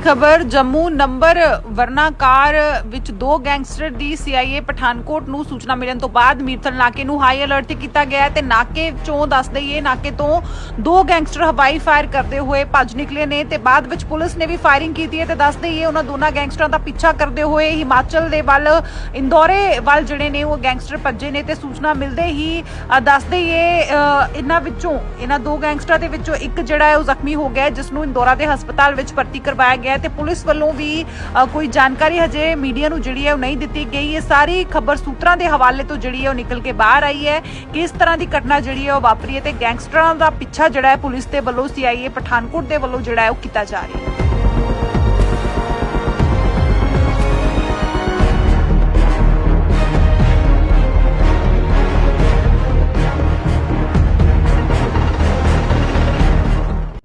ਖਬਰ ਜੰਮੂ ਨੰਬਰ ਵਰਨਾਕਾਰ ਵਿੱਚ ਦੋ ਗੈਂਗਸਟਰ ਦੀ CIA ਪਠਾਨਕੋਟ ਨੂੰ ਸੂਚਨਾ ਮਿਲਣ ਤੋਂ ਬਾਅਦ ਮੀਰਥਲ ਨਾਕੇ ਨੂੰ ਹਾਈ ਅਲਰਟ ਤੇ ਕੀਤਾ ਗਿਆ ਤੇ ਨਾਕੇ ਚੋਂ ਦੱਸ ਦਈਏ ਨਾਕੇ ਤੋਂ ਦੋ ਗੈਂਗਸਟਰ ਹਵਾਈ ਫਾਇਰ ਕਰਦੇ ਹੋਏ ਭੱਜ ਨਿਕਲੇ ਨੇ ਤੇ ਬਾਅਦ ਵਿੱਚ ਪੁਲਿਸ ਨੇ ਵੀ ਫਾਇਰਿੰਗ ਕੀਤੀ ਹੈ ਤੇ ਦੱਸ ਦਈਏ ਉਹਨਾਂ ਦੋਨਾਂ ਗੈਂਗਸਟਰਾਂ ਦਾ ਪਿੱਛਾ ਕਰਦੇ ਹੋਏ ਹਿਮਾਚਲ ਦੇ ਵੱਲ ਇੰਦੌਰੇ ਵੱਲ ਜਿਹੜੇ ਨੇ ਉਹ ਗੈਂਗਸਟਰ ਭੱਜੇ ਨੇ ਤੇ ਸੂਚਨਾ ਮਿਲਦੇ ਹੀ ਦੱਸ ਦਈਏ ਅ, ਇਹਨਾਂ ਵਿੱਚੋਂ ਇਹਨਾਂ ਦੋ ਗੈਂਗਸਟਰਾਂ ਦੇ ਵਿੱਚੋਂ ਇੱਕ ਜਿਹੜਾ ਹੈ ਉਹ ਜ਼ਖਮੀ ਹੋ ਗਿਆ ਜਿਸ ਨੂੰ ਇੰਦੌਰਾ ਦੇ ਹਸਪਤਾਲ ਵਿੱਚ ਭਰਤੀ ਕਰਵਾਇਆ ਗਿਆ ਹੈ ਤੇ ਪੁਲਿਸ ਵੱਲੋਂ ਵੀ ਕੋਈ ਜਾਣਕਾਰੀ ਹਜੇ ਮੀਡੀਆ ਨੂੰ ਜਿਹੜੀ ਹੈ ਉਹ ਨਹੀਂ ਦਿੱਤੀ ਗਈ। ਇਹ ਸਾਰੀ ਖਬਰ ਸੂਤਰਾਂ ਦੇ ਹਵਾਲੇ ਤੋਂ ਜਿਹੜੀ ਹੈ ਉਹ ਨਿਕਲ ਕੇ ਬਾਹਰ ਆਈ ਹੈ। ਕਿ ਇਸ ਤਰ੍ਹਾਂ ਦੀ ਘਟਨਾ ਜਿਹੜੀ ਹੈ ਉਹ ਵਾਪਰੀ ਹੈ ਤੇ ਗੈਂਗਸਟਰਾਂ ਦਾ ਪਿੱਛਾ ਜਿਹੜਾ ਹੈ ਪੁਲਿਸ ਦੇ ਵੱਲੋਂ CIA ਪਠਾਨਕੋਟ ਦੇ ਵੱਲੋਂ ਜਿਹੜਾ ਹੈ ਉਹ ਕੀਤਾ ਜਾ ਰਿਹਾ ਹੈ।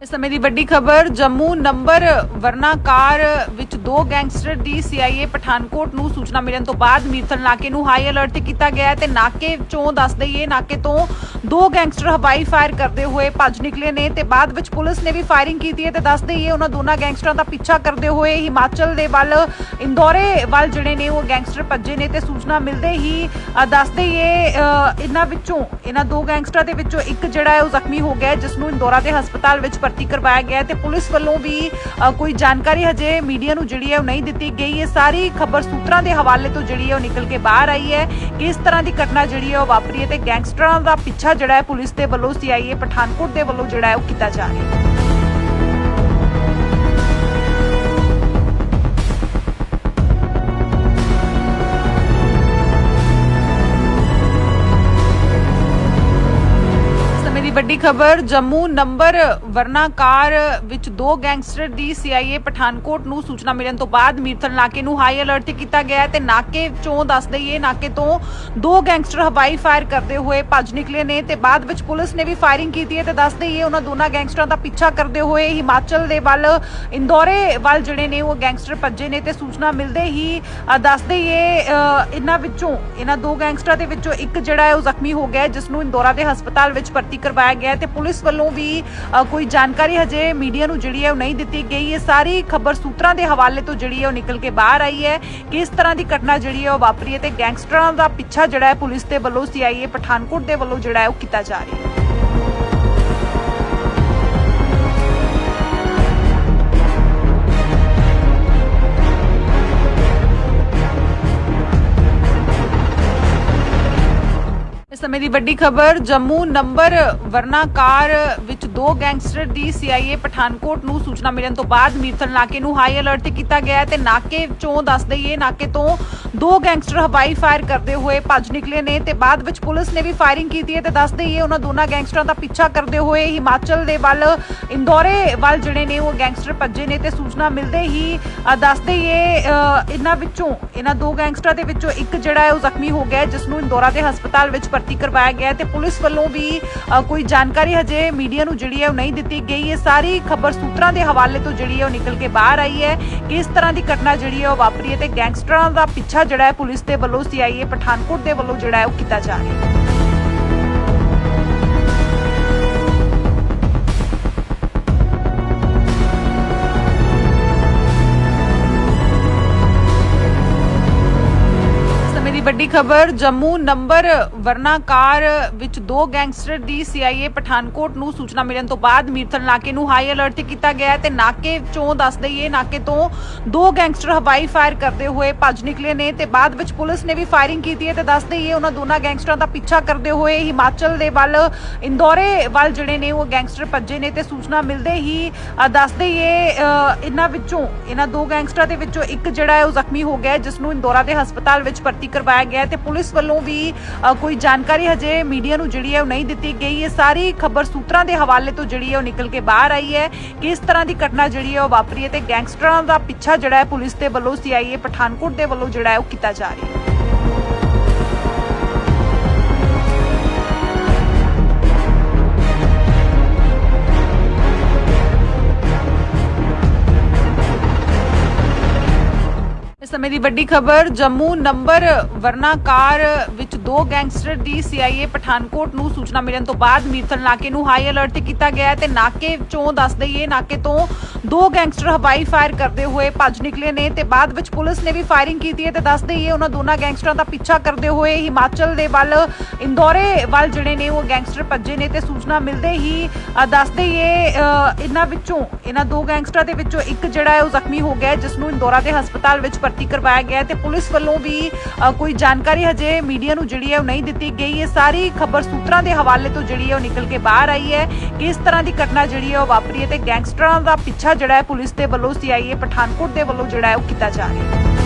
ਇਸ ਸਮੇਂ ਦੀ ਵੱਡੀ ਖਬਰ ਜੰਮੂ ਨੰਬਰ ਵਰਨਾ ਕਾਰ ਵਿੱਚ ਦੋ ਗੈਂਗਸਟਰ ਦੀ CIA ਪਠਾਨਕੋਟ ਨੂੰ ਸੂਚਨਾ ਮਿਲਣ ਤੋਂ ਬਾਅਦ ਮੀਰਥਲ ਨਾਕੇ ਨੂੰ ਹਾਈ ਅਲਰਟ ਤੇ ਕੀਤਾ ਗਿਆ ਤੇ ਨਾਕੇ ਚੋਂ ਦੱਸ ਦਈਏ ਨਾਕੇ ਤੋਂ ਦੋ ਗੈਂਗਸਟਰ ਹਵਾਈ ਫਾਇਰ ਕਰਦੇ ਹੋਏ ਭੱਜ ਨਿਕਲੇ ਨੇ ਤੇ ਬਾਅਦ ਵਿੱਚ ਪੁਲਿਸ ਨੇ ਵੀ ਫਾਇਰਿੰਗ ਕੀਤੀ ਹੈ ਤੇ ਦੱਸ ਦਈਏ ਉਹਨਾਂ ਦੋਨਾਂ ਗੈਂਗਸਟਰਾਂ ਦਾ ਪਿੱਛਾ ਕਰਦੇ ਹੋਏ ਹਿਮਾਚਲ ਦੇ ਵੱਲ ਇੰਦੌਰੇ ਵੱਲ ਜਿਹੜੇ ਨੇ ਉਹ ਗੈਂਗਸਟਰ ਭੱਜੇ ਨੇ ਤੇ ਸੂਚਨਾ ਮਿਲਦੇ ਹੀ ਦੱਸ ਦਈਏ ਅ, ਇਹਨਾਂ ਵਿੱਚੋਂ ਇਹਨਾਂ ਦੋ ਗੈਂਗਸਟਰਾਂ ਦੇ ਵਿੱਚੋਂ ਇੱਕ ਜਿਹੜਾ ਹੈ ਉਹ ਜ਼ਖਮੀ ਹੋ ਗਿਆ ਜਿਸ ਨੂੰ ਇੰਦੌਰਾ ਦੇ ਹਸਪਤਾਲ ਵਿੱਚ ਭਰਤੀ ਕਰਵਾਇਆ ਗਿਆ ਹੈ ਤੇ ਪੁਲਿਸ ਵੱਲੋਂ ਵੀ ਕੋਈ ਜਾਣਕਾਰੀ ਹਜੇ ਮੀਡੀਆ ਨੂੰ ਜਿਹੜੀ ਹੈ ਉਹ ਨਹੀਂ ਦਿੱਤੀ ਗਈ। ਹੈ ਸਾਰੀ ਖਬਰ ਸੂਤਰਾਂ ਦੇ ਹਵਾਲੇ ਤੋਂ ਜਿਹੜੀ ਹੈ ਉਹ ਨਿਕਲ ਕੇ ਬਾਹਰ ਆਈ ਹੈ ਕਿ ਇਸ ਤਰ੍ਹਾਂ ਦੀ ਘਟਨਾ ਜਿਹੜੀ ਹੈ ਉਹ ਵਾਪਰੀ ਹੈ ਤੇ ਗੈਂਗਸਟਰਾਂ ਦਾ ਪਿੱਛਾ ਜਿਹੜਾ ਹੈ ਪੁਲਿਸ ਦੇ ਵੱਲੋਂ CIA ਪਠਾਨਕੋਟ ਦੇ ਵੱਲੋਂ ਜਿਹੜਾ ਹੈ ਉਹ ਕੀਤਾ ਜਾ ਰਿਹਾ ਹੈ। ਵੱਡੀ ਖਬਰ ਜੰਮੂ ਨੰਬਰ ਵਰਨਾਕਾਰ ਵਿੱਚ ਦੋ ਗੈਂਗਸਟਰ ਦੀ CIA ਪਠਾਨਕੋਟ ਨੂੰ ਸੂਚਨਾ ਮਿਲਣ ਤੋਂ ਬਾਅਦ ਮੀਰਥਲ ਨਾਕੇ ਨੂੰ ਹਾਈ ਅਲਰਟ ਤੇ ਕੀਤਾ ਗਿਆ ਤੇ ਨਾਕੇ ਚੋਂ ਦੱਸ ਦਈਏ ਨਾਕੇ ਤੋਂ ਦੋ ਗੈਂਗਸਟਰ ਹਵਾਈ ਫਾਇਰ ਕਰਦੇ ਹੋਏ ਭੱਜ ਨਿਕਲੇ ਨੇ ਤੇ ਬਾਅਦ ਵਿੱਚ ਪੁਲਿਸ ਨੇ ਵੀ ਫਾਇਰਿੰਗ ਕੀਤੀ ਹੈ ਤੇ ਦੱਸ ਦਈਏ ਉਹਨਾਂ ਦੋਨਾਂ ਗੈਂਗਸਟਰਾਂ ਦਾ ਪਿੱਛਾ ਕਰਦੇ ਹੋਏ ਹਿਮਾਚਲ ਦੇ ਵੱਲ ਇੰਦੌਰੇ ਵੱਲ ਜਿਹੜੇ ਨੇ ਉਹ ਗੈਂਗਸਟਰ ਭੱਜੇ ਨੇ ਤੇ ਸੂਚਨਾ ਮਿਲਦੇ ਹੀ ਦੱਸ ਦਈਏ ਅ, ਇਹਨਾਂ ਵਿੱਚੋਂ ਇਹਨਾਂ ਦੋ ਗੈਂਗਸਟਰਾਂ ਦੇ ਵਿੱਚੋਂ ਇੱਕ ਜਿਹੜਾ ਹੈ ਉਹ ਜ਼ਖਮੀ ਹੋ ਗਿਆ ਜਿਸ ਨੂੰ ਇੰਦੌਰਾ ਦੇ ਹਸਪਤਾਲ ਵਿੱਚ ਭਰਤੀ ਕਰਵਾਇਆ ਗਿਆ ਤੇ ਪੁਲਿਸ ਵੱਲੋਂ ਵੀ ਕੋਈ ਜਾਣਕਾਰੀ ਹਜੇ ਮੀਡੀਆ ਨੂੰ ਜਿਹੜੀ ਹੈ ਉਹ ਨਹੀਂ ਦਿੱਤੀ ਗਈ। ਇਹ ਸਾਰੀ ਖਬਰ ਸੂਤਰਾਂ ਦੇ ਹਵਾਲੇ ਤੋਂ ਜਿਹੜੀ ਹੈ ਉਹ ਨਿਕਲ ਕੇ ਬਾਹਰ ਆਈ ਹੈ। ਕਿ ਇਸ ਤਰ੍ਹਾਂ ਦੀ ਘਟਨਾ ਜਿਹੜੀ ਹੈ ਉਹ ਵਾਪਰੀ ਹੈ ਤੇ ਗੈਂਗਸਟਰਾਂ ਦਾ ਪਿੱਛਾ ਜਿਹੜਾ ਹੈ ਪੁਲਿਸ ਦੇ ਵੱਲੋਂ CIA ਪਠਾਨਕੋਟ ਦੇ ਵੱਲੋਂ ਜਿਹੜਾ ਹੈ ਉਹ ਕੀਤਾ ਜਾ ਰਿਹਾ ਹੈ। ਸਮੇਂ ਦੀ ਵੱਡੀ ਖਬਰ ਜੰਮੂ ਨੰਬਰ ਵਰਨਾ ਕਾਰ ਵਿੱਚ ਦੋ ਗੈਂਗਸਟਰ ਦੀ CIA ਪਠਾਨਕੋਟ ਨੂੰ ਸੂਚਨਾ ਮਿਲਣ ਤੋਂ ਬਾਅਦ ਮੀਰਥਲ ਨਾਕੇ ਨੂੰ ਹਾਈ ਅਲਰਟ ਤੇ ਕੀਤਾ ਗਿਆ ਤੇ ਨਾਕੇ ਚੋਂ ਦੱਸ ਦਈਏ ਨਾਕੇ ਤੋਂ ਦੋ ਗੈਂਗਸਟਰ ਹਵਾਈ ਫਾਇਰ ਕਰਦੇ ਹੋਏ ਭੱਜ ਨਿਕਲੇ ਨੇ ਤੇ ਬਾਅਦ ਵਿੱਚ ਪੁਲਿਸ ਨੇ ਵੀ ਫਾਇਰਿੰਗ ਕੀਤੀ ਹੈ ਤੇ ਦੱਸ ਦਈਏ ਉਹਨਾਂ ਦੋਨਾਂ ਗੈਂਗਸਟਰਾਂ ਦਾ ਪਿੱਛਾ ਕਰਦੇ ਹੋਏ ਹਿਮਾਚਲ ਦੇ ਵੱਲ ਇੰਦੌਰੇ ਵੱਲ ਜਿਹੜੇ ਨੇ ਉਹ ਗੈਂਗਸਟਰ ਭੱਜੇ ਨੇ ਤੇ ਸੂਚਨਾ ਮਿਲਦੇ ਹੀ ਦੱਸ ਦਈਏ ਅ, ਇਹਨਾਂ ਵਿੱਚੋਂ ਇਹਨਾਂ ਦੋ ਗੈਂਗਸਟਰਾਂ ਦੇ ਵਿੱਚੋਂ ਇੱਕ ਜਿਹੜਾ ਹੈ ਉਹ ਜ਼ਖਮੀ ਹੋ ਗਿਆ ਹੈ, ਜਿਸ ਨੂੰ ਇੰਦੌਰਾ ਦੇ ਹਸਪਤਾਲ ਵਿੱਚ ਭਰਤੀ ਕਰਵਾਇਆ ਗਿਆ ਤੇ ਪੁਲਿਸ ਵੱਲੋਂ ਵੀ ਕੋਈ ਜਾਣਕਾਰੀ ਹਜੇ ਮੀਡੀਆ ਨੂੰ ਜਿਹੜੀ ਹੈ ਉਹ ਨਹੀਂ ਦਿੱਤੀ ਗਈ। ਹੈ ਸਾਰੀ ਖਬਰ ਸੂਤਰਾਂ ਦੇ ਹਵਾਲੇ ਤੋਂ ਜਿਹੜੀ ਹੈ ਉਹ ਨਿਕਲ ਕੇ ਬਾਹਰ ਆਈ ਹੈ ਕਿ ਇਸ ਤਰ੍ਹਾਂ ਦੀ ਘਟਨਾ ਜਿਹੜੀ ਹੈ ਉਹ ਵਾਪਰੀ ਹੈ ਤੇ ਗੈਂਗਸਟਰਾਂ ਦਾ ਪਿੱਛਾ ਜਿਹੜਾ ਹੈ ਪੁਲਿਸ ਦੇ ਵੱਲੋਂ CIA ਪਠਾਨਕੋਟ ਦੇ ਵੱਲੋਂ ਜਿਹੜਾ ਹੈ ਉਹ ਕੀਤਾ ਜਾ ਰਿਹਾ ਹੈ। ਵੱਡੀ ਖਬਰ ਜੰਮੂ ਨੰਬਰ ਵਰਨਾਕਾਰ ਵਿੱਚ ਦੋ ਗੈਂਗਸਟਰ ਦੀ CIA ਪਠਾਨਕੋਟ ਨੂੰ ਸੂਚਨਾ ਮਿਲਣ ਤੋਂ ਬਾਅਦ ਮੀਰਥਲ ਨਾਕੇ ਨੂੰ ਹਾਈ ਅਲਰਟ ਤੇ ਕੀਤਾ ਗਿਆ ਤੇ ਨਾਕੇ ਚੋਂ ਦੱਸ ਦਈਏ ਨਾਕੇ ਤੋਂ ਦੋ ਗੈਂਗਸਟਰ ਹਵਾਈ ਫਾਇਰ ਕਰਦੇ ਹੋਏ ਭੱਜ ਨਿਕਲੇ ਨੇ ਤੇ ਬਾਅਦ ਵਿੱਚ ਪੁਲਿਸ ਨੇ ਵੀ ਫਾਇਰਿੰਗ ਕੀਤੀ ਹੈ ਤੇ ਦੱਸ ਦਈਏ ਉਹਨਾਂ ਦੋਨਾਂ ਗੈਂਗਸਟਰਾਂ ਦਾ ਪਿੱਛਾ ਕਰਦੇ ਹੋਏ ਹਿਮਾਚਲ ਦੇ ਵੱਲ ਇੰਦੌਰੇ ਵੱਲ ਜਿਹੜੇ ਨੇ ਉਹ ਗੈਂਗਸਟਰ ਭੱਜੇ ਨੇ ਤੇ ਸੂਚਨਾ ਮਿਲਦੇ ਹੀ ਦੱਸ ਦਈਏ ਅ, ਇਹਨਾਂ ਵਿੱਚੋਂ ਇਹਨਾਂ ਦੋ ਗੈਂਗਸਟਰਾਂ ਦੇ ਵਿੱਚੋਂ ਇੱਕ ਜਿਹੜਾ ਹੈ ਉਹ ਜ਼ਖਮੀ ਹੋ ਗਿਆ ਹੈ, ਜਿਸ ਨੂੰ ਇੰਦੌਰਾ ਦੇ ਹਸਪਤਾਲ ਵਿੱਚ ਭਰਤੀ ਕਰਵਾਇਆ ਗਿਆ ਤੇ ਪੁਲਿਸ ਵੱਲੋਂ ਵੀ ਕੋਈ ਜਾਣਕਾਰੀ ਹਜੇ ਮੀਡੀਆ ਨੂੰ ਜਿਹੜੀ ਹੈ ਉਹ ਨਹੀਂ ਦਿੱਤੀ ਗਈ। ਇਹ ਸਾਰੀ ਖਬਰ ਸੂਤਰਾਂ ਦੇ ਹਵਾਲੇ ਤੋਂ ਜਿਹੜੀ ਹੈ ਉਹ ਨਿਕਲ ਕੇ ਬਾਹਰ ਆਈ ਹੈ। ਕਿ ਇਸ ਤਰ੍ਹਾਂ ਦੀ ਘਟਨਾ ਜਿਹੜੀ ਹੈ ਉਹ ਵਾਪਰੀ ਹੈ ਤੇ ਗੈਂਗਸਟਰਾਂ ਦਾ ਪਿੱਛਾ ਜਿਹੜਾ ਹੈ ਪੁਲਿਸ ਦੇ ਵੱਲੋਂ CIA ਪਠਾਨਕੋਟ ਦੇ ਵੱਲੋਂ ਜਿਹੜਾ ਹੈ ਉਹ ਕੀਤਾ ਜਾ ਰਿਹਾ ਹੈ। ਇਸ ਦੀ ਵੱਡੀ ਖਬਰ ਜੰਮੂ ਨੰਬਰ ਵਰਨਾ ਕਾਰ ਵਿੱਚ ਦੋ ਗੈਂਗਸਟਰ ਦੀ CIA ਪਠਾਨਕੋਟ ਨੂੰ ਸੂਚਨਾ ਮਿਲਣ ਤੋਂ ਬਾਅਦ ਮੀਰਥਲ ਨਾਕੇ ਨੂੰ ਹਾਈ ਅਲਰਟ ਤੇ ਕੀਤਾ ਗਿਆ ਹੈ ਤੇ ਨਾਕੇ ਚੋਂ ਦੱਸ ਦਈਏ, ਨਾਕੇ ਤੋਂ ਦੋ ਗੈਂਗਸਟਰ ਹਵਾਈ ਫਾਇਰ ਕਰਦੇ ਹੋਏ ਭੱਜ ਨਿਕਲੇ ਨੇ ਤੇ ਬਾਅਦ ਵਿੱਚ ਪੁਲਿਸ ਨੇ ਵੀ ਫਾਇਰਿੰਗ ਕੀਤੀ ਹੈ ਤੇ ਦੱਸ ਦਈਏ, ਉਹਨਾਂ ਦੋਨਾਂ ਗੈਂਗਸਟਰਾਂ ਦਾ ਪਿੱਛਾ ਕਰਦੇ ਹੋਏ ਹਿਮਾਚਲ ਦੇ ਵੱਲ, ਇੰਦੌਰੇ ਵੱਲ ਜਿਹੜੇ ਨੇ ਉਹ ਗੈਂਗਸਟਰ ਭੱਜੇ ਨੇ ਤੇ ਸੂਚਨਾ ਮਿਲਦੇ ਹੀ ਦੱਸ ਦਈਏ ਇਹਨਾਂ ਵਿੱਚੋਂ, ਇਹਨਾਂ ਦੋ ਗੈਂਗਸਟਰਾਂ ਦੇ ਵਿੱਚੋਂ ਇੱਕ ਜਿਹੜਾ ਹੈ ਉਹ ਜ਼ਖਮੀ ਹੋ ਗਿਆ ਜਿਸ ਨੂੰ ਇੰਦੌਰਾ ਦੇ ਹਸਪਤਾਲ ਵਿੱਚ ਭਰਤੀ ਕਰਵਾਇਆ ਗਿਆ ਹੈ ਤੇ ਪੁਲਿਸ ਵੱਲੋਂ ਵੀ ਕੋਈ ਜਾਣਕਾਰੀ ਹਜੇ ਮੀਡੀਆ ਨੂੰ ਜਿਹੜੀ ਹੈ ਉਹ ਨਹੀਂ ਦਿੱਤੀ ਗਈ। ਹੈ ਸਾਰੀ ਖਬਰ ਸੂਤਰਾਂ ਦੇ ਹਵਾਲੇ ਤੋਂ ਜਿਹੜੀ ਹੈ ਉਹ ਨਿਕਲ ਕੇ ਬਾਹਰ ਆਈ ਹੈ। ਕਿ ਇਸ ਤਰ੍ਹਾਂ ਦੀ ਘਟਨਾ ਜਿਹੜੀ ਹੈ ਉਹ ਵਾਪਰੀ ਹੈ ਤੇ ਗੈਂਗਸਟਰਾਂ ਦਾ ਪਿੱਛਾ ਜਿਹੜਾ ਹੈ ਪੁਲਿਸ ਦੇ ਵੱਲੋਂ CIA ਪਠਾਨਕੋਟ ਦੇ ਵੱਲੋਂ ਜਿਹੜਾ ਹੈ ਉਹ ਕੀਤਾ ਜਾ ਰਿਹਾ ਹੈ।